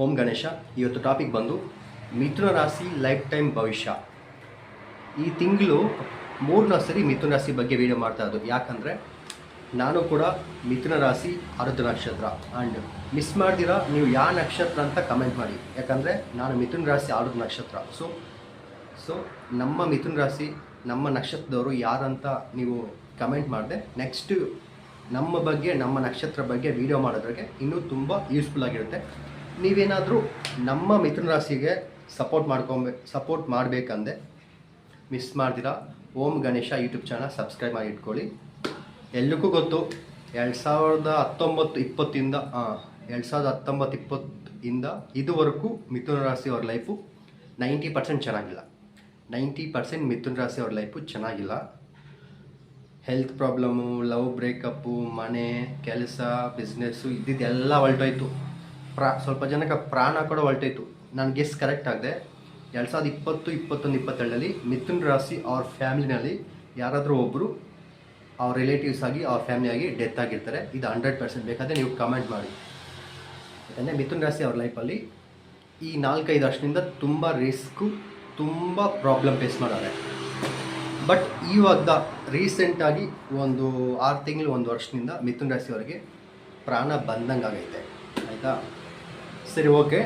ಓಂ ಗಣೇಶ, ಇವತ್ತು ಟಾಪಿಕ್ ಬಂದು ಮಿಥುನ ರಾಶಿ ಲೈಫ್ ಟೈಮ್ ಭವಿಷ್ಯ. ಈ ತಿಂಗಳು ಮೂರನೇ ಸರಿ ಮಿಥುನ ರಾಶಿ ಬಗ್ಗೆ ವಿಡಿಯೋ ಮಾಡ್ತಾ ಇರೋದು. ಯಾಕಂದರೆ ನಾನು ಕೂಡ ಮಿಥುನ ರಾಶಿ ಅರ್ಧ ನಕ್ಷತ್ರ. ಆ್ಯಂಡ್ ಮಿಸ್ ಮಾಡ್ದಿರಾ, ನೀವು ಯಾವ ನಕ್ಷತ್ರ ಅಂತ ಕಮೆಂಟ್ ಮಾಡಿ. ಯಾಕಂದರೆ ನಾನು ಮಿಥುನ ರಾಶಿ ಅರ್ಧ ನಕ್ಷತ್ರ. ಸೊ ಸೊ ನಮ್ಮ ಮಿಥುನ ರಾಶಿ, ನಮ್ಮ ನಕ್ಷತ್ರದವರು ಯಾರಂತ ನೀವು ಕಮೆಂಟ್ ಮಾಡಿದೆ. ನೆಕ್ಸ್ಟ್ ನಮ್ಮ ಬಗ್ಗೆ, ನಮ್ಮ ನಕ್ಷತ್ರ ಬಗ್ಗೆ ವಿಡಿಯೋ ಮಾಡೋದ್ರಾಗೆ ಇನ್ನೂ ತುಂಬ ಯೂಸ್ಫುಲ್ ಆಗಿರುತ್ತೆ. ನೀವೇನಾದರೂ ನಮ್ಮ ಮಿಥುನ ರಾಶಿಗೆ ಸಪೋರ್ಟ್ ಮಾಡ್ಕೊಬೇ ಸಪೋರ್ಟ್ ಮಾಡಬೇಕಂದೆ miss ಮಾಡ್ದಿರಾ. Om Ganesha YouTube channel subscribe ಮಾಡಿ ಇಟ್ಕೊಳ್ಳಿ. ಎಲ್ರಿಗೂ ಗೊತ್ತು, ಎರಡು ಸಾವಿರದ ಹತ್ತೊಂಬತ್ತು ಇಪ್ಪತ್ತಿಂದ ಎರಡು ಸಾವಿರದ ಹತ್ತೊಂಬತ್ತು ಇಪ್ಪತ್ತಿಂದ ಇದುವರೆಗೂ ಮಿಥುನ ರಾಶಿ ಅವ್ರ ಲೈಫು ನೈಂಟಿ ಪರ್ಸೆಂಟ್ ಚೆನ್ನಾಗಿಲ್ಲ. ನೈಂಟಿ ಪರ್ಸೆಂಟ್ ಮಿಥುನ ರಾಶಿ ಅವ್ರ ಲೈಫು ಚೆನ್ನಾಗಿಲ್ಲ. ಹೆಲ್ತ್ ಪ್ರಾಬ್ಲಮ್ಮು ಲವ್ ಬ್ರೇಕಪ್ಪು ಮನೆ, ಕೆಲಸ ಬಿಸ್ನೆಸ್ಸು ಇದ್ದಿದ್ದೆಲ್ಲ ಹೊಲ್ಟೋಯ್ತು ಪ್ರಾ, ಸ್ವಲ್ಪ ಜನಕ್ಕೆ ಪ್ರಾಣ ಕೂಡ ಹೊರಟಿತ್ತು ನಾನು ಗೆಸ್ ಕರೆಕ್ಟ್ ಆಗಿದೆ, ಎರಡು ಸಾವಿರದ ಇಪ್ಪತ್ತು, ಇಪ್ಪತ್ತೊಂದು, ಇಪ್ಪತ್ತೆರಡರಲ್ಲಿ ಮಿಥುನ್ ರಾಶಿ ಅವ್ರ ಫ್ಯಾಮಿಲಿನಲ್ಲಿ ಯಾರಾದರೂ ಒಬ್ಬರು ಅವ್ರ ರಿಲೇಟಿವ್ಸ್ ಆಗಿ, ಅವ್ರ ಫ್ಯಾಮಿಲಿ ಆಗಿ ಡೆತ್ ಆಗಿರ್ತಾರೆ. ಇದು ಹಂಡ್ರೆಡ್ ಪರ್ಸೆಂಟ್ ಬೇಕಾದರೆ ನೀವು ಕಮೆಂಟ್ ಮಾಡಿ. ಯಾಕಂದರೆ ಮಿಥುನ್ ರಾಶಿ ಅವ್ರ ಲೈಫಲ್ಲಿ ಈ ನಾಲ್ಕೈದು ವರ್ಷದಿಂದ ತುಂಬ ರಿಸ್ಕು ತುಂಬ ಪ್ರಾಬ್ಲಮ್ ಫೇಸ್ ಮಾಡೋರೆ ಬಟ್ ಇವಾಗ ರೀಸೆಂಟಾಗಿ ಒಂದು ಆರು ತಿಂಗಳು, ಒಂದು ವರ್ಷದಿಂದ ಮಿಥುನ್ ರಾಶಿ ಅವರಿಗೆ ಪ್ರಾಣ ಬಂದಂಗೆ ಆಗೈತೆ ಆಯಿತಾ? ಸರಿ, ಓಕೆ.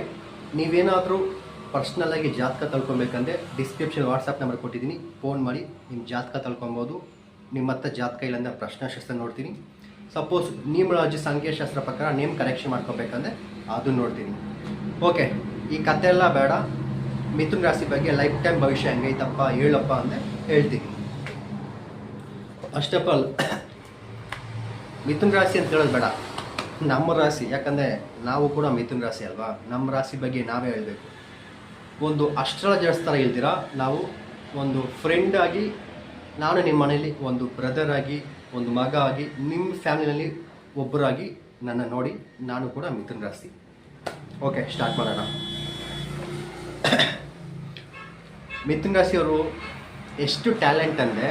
ನೀವೇನಾದರೂ ಪರ್ಸ್ನಲ್ಲಾಗಿ ಜಾತಕ ತಳ್ಕೊಬೇಕಂದ್ರೆ ಡಿಸ್ಕ್ರಿಪ್ಷನ್ ವಾಟ್ಸಪ್ ನಂಬರ್ ಕೊಟ್ಟಿದ್ದೀನಿ. ಫೋನ್ ಮಾಡಿ ನಿಮ್ಮ ಜಾತಕ ತಳ್ಕೊಬೋದು. ನಿಮ್ಮ ಹತ್ರ ಜಾತಕ ಇಲ್ಲಂದ್ರೆ ಪ್ರಶ್ನಾಶಾಸ್ತ್ರ ನೋಡ್ತೀನಿ. ಸಪೋಸ್ ನ್ಯೂಮರಾಜಿ ಸಂಖ್ಯಾಶಾಸ್ತ್ರ ಪ್ರಕಾರ ನೇಮ್ ಕರೆಕ್ಷನ್ ಮಾಡ್ಕೋಬೇಕಂದ್ರೆ ಅದು ನೋಡ್ತೀನಿ. ಓಕೆ, ಈ ಕತೆ ಎಲ್ಲ ಬೇಡ. ಮಿಥುನ್ ರಾಶಿ ಬಗ್ಗೆ ಲೈಫ್ ಟೈಮ್ ಭವಿಷ್ಯ ಹೆಂಗೈತಪ್ಪ, ಹೇಳಪ್ಪ ಅಂದರೆ ಹೇಳ್ತೀನಿ. ಫಸ್ಟ್ ಆಫ್ ಆಲ್ ಮಿಥುನ್ ರಾಶಿ ಅಂತ ಹೇಳೋದು ಬೇಡ. ನಮ್ಮ ರಾಶಿ, ಯಾಕಂದರೆ ನಾವು ಕೂಡ ಮಿಥುನ್ ರಾಶಿ ಅಲ್ವಾ? ನಮ್ಮ ರಾಶಿ ಬಗ್ಗೆ ನಾವೇ ಹೇಳಬೇಕು. ಒಂದು ಅಸ್ಟ್ರಾಲಜರ್ಸ್ ಥರ ಹೇಳ್ತೀರಾ? ನಾವು ಒಂದು ಫ್ರೆಂಡ್ ಆಗಿ, ನಾನು ನಿಮ್ಮ ಮನೆಯಲ್ಲಿ ಒಂದು ಬ್ರದರ್ ಆಗಿ, ಒಂದು ಮಗ ಆಗಿ ನಿಮ್ಮ ಫ್ಯಾಮಿಲಿನಲ್ಲಿ ಒಬ್ಬರಾಗಿ ನನ್ನ ನೋಡಿ ನಾನು ಕೂಡ ಮಿಥುನ್ ರಾಶಿ. ಓಕೆ ಸ್ಟಾರ್ಟ್ ಮಾಡೋಣ. ಮಿಥುನ್ ರಾಶಿಯವರು ಎಷ್ಟು ಟ್ಯಾಲೆಂಟ್ ಅಂದರೆ,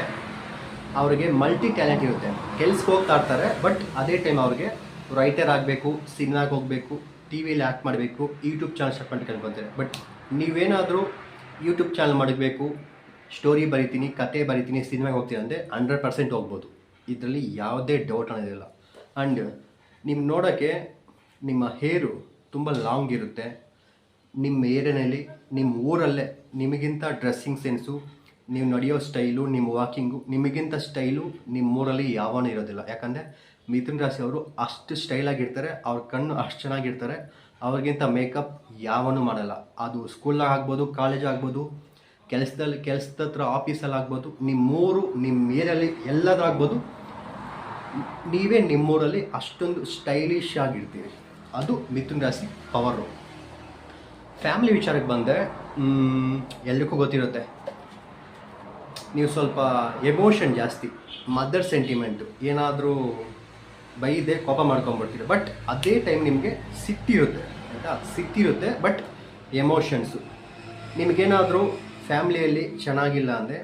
ಅವರಿಗೆ ಮಲ್ಟಿ ಟ್ಯಾಲೆಂಟ್ ಇರುತ್ತೆ. ಕೆಲ್ಸಕ್ಕೆ ಹೋಗ್ತಾ ಇರ್ತಾರೆ ಬಟ್ ಅದೇ ಟೈಮ್ ಅವ್ರಿಗೆ ರೈಟರ್ ಆಗಬೇಕು ಸಿನಿಮಾಗೆ ಹೋಗಬೇಕು ಟಿ ವಿಯಲ್ಲಿ ಆ್ಯಕ್ಟ್ ಮಾಡಬೇಕು ಯೂಟ್ಯೂಬ್ ಚಾನಲ್ ಸ್ಟಾರ್ಟ್ ಮಾಡ್ಕೊಂಡು ಬಂತಾರೆ ಬಟ್ ನೀವೇನಾದರೂ ಯೂಟ್ಯೂಬ್ ಚಾನಲ್ ಮಾಡಬೇಕು ಸ್ಟೋರಿ ಬರಿತೀನಿ, ಕತೆ ಬರಿತೀನಿ ಸಿನಿಮಾಗೆ ಹೋಗ್ತೀನಿ ಅಂದರೆ ಹಂಡ್ರೆಡ್ ಪರ್ಸೆಂಟ್ ಹೋಗ್ಬೋದು. ಇದರಲ್ಲಿ ಯಾವುದೇ ಡೌಟ್ ಅನ್ನೋದಿಲ್ಲ ಆ್ಯಂಡ್ ನಿಮ್ಮ ನೋಡೋಕ್ಕೆ ನಿಮ್ಮ ಹೇರು ತುಂಬ ಲಾಂಗ್ ಇರುತ್ತೆ. ನಿಮ್ಮ ಏರಿಯಾನಲ್ಲಿ, ನಿಮ್ಮ ಊರಲ್ಲೇ ನಿಮಗಿಂತ ಡ್ರೆಸ್ಸಿಂಗ್ ಸೆನ್ಸು ನೀವು ನಡೆಯೋ ಸ್ಟೈಲು ನಿಮ್ಮ ವಾಕಿಂಗು ನಿಮಗಿಂತ ಸ್ಟೈಲು ನಿಮ್ಮ ಊರಲ್ಲಿ ಯಾವನೂ ಇರೋದಿಲ್ಲ. ಯಾಕಂದರೆ ಮಿಥುನ್ ರಾಶಿ ಅವರು ಅಷ್ಟು ಸ್ಟೈಲಾಗಿರ್ತಾರೆ ಅವ್ರ ಕಣ್ಣು ಅಷ್ಟು ಚೆನ್ನಾಗಿರ್ತಾರೆ. ಅವ್ರಿಗಿಂತ ಮೇಕಪ್ ಯಾವನು ಮಾಡಲ್ಲ. ಅದು ಸ್ಕೂಲ್ನಾಗ ಆಗ್ಬೋದು ಕಾಲೇಜ್ ಆಗ್ಬೋದು, ಕೆಲಸದಲ್ಲಿ, ಕೆಲಸದ ಹತ್ರ ಆಫೀಸಲ್ಲಿ ಆಗ್ಬೋದು, ನಿಮ್ಮೂರು ನಿಮ್ಮ ಏರಿಯಲ್ಲಿ ಎಲ್ಲದಾಗ್ಬೋದು ನೀವೇ ನಿಮ್ಮೂರಲ್ಲಿ ಅಷ್ಟೊಂದು ಸ್ಟೈಲಿಶ್ ಆಗಿರ್ತೀರಿ. ಅದು ಮಿಥುನ್ ರಾಶಿ ಪವರು ಫ್ಯಾಮಿಲಿ ವಿಚಾರಕ್ಕೆ ಬಂದರೆ ಎಲ್ರಿಗೂ ಗೊತ್ತಿರುತ್ತೆ. ನೀವು ಸ್ವಲ್ಪ ಎಮೋಷನ್ ಜಾಸ್ತಿ ಮದರ್ ಸೆಂಟಿಮೆಂಟು ಏನಾದರೂ ಬೈದೆ ಕೋಪ ಮಾಡ್ಕೊಂಡ್ಬಿಡ್ತೀರಿ. ಬಟ್ ಅದೇ ಟೈಮ್ ನಿಮಗೆ ಸಿಟ್ಟಿರುತ್ತೆ ಆಯಿತಾ? ಸಿಟ್ಟಿರುತ್ತೆ ಬಟ್ ಎಮೋಷನ್ಸು ನಿಮಗೇನಾದರೂ ಫ್ಯಾಮ್ಲಿಯಲ್ಲಿ ಚೆನ್ನಾಗಿಲ್ಲ ಅಂದರೆ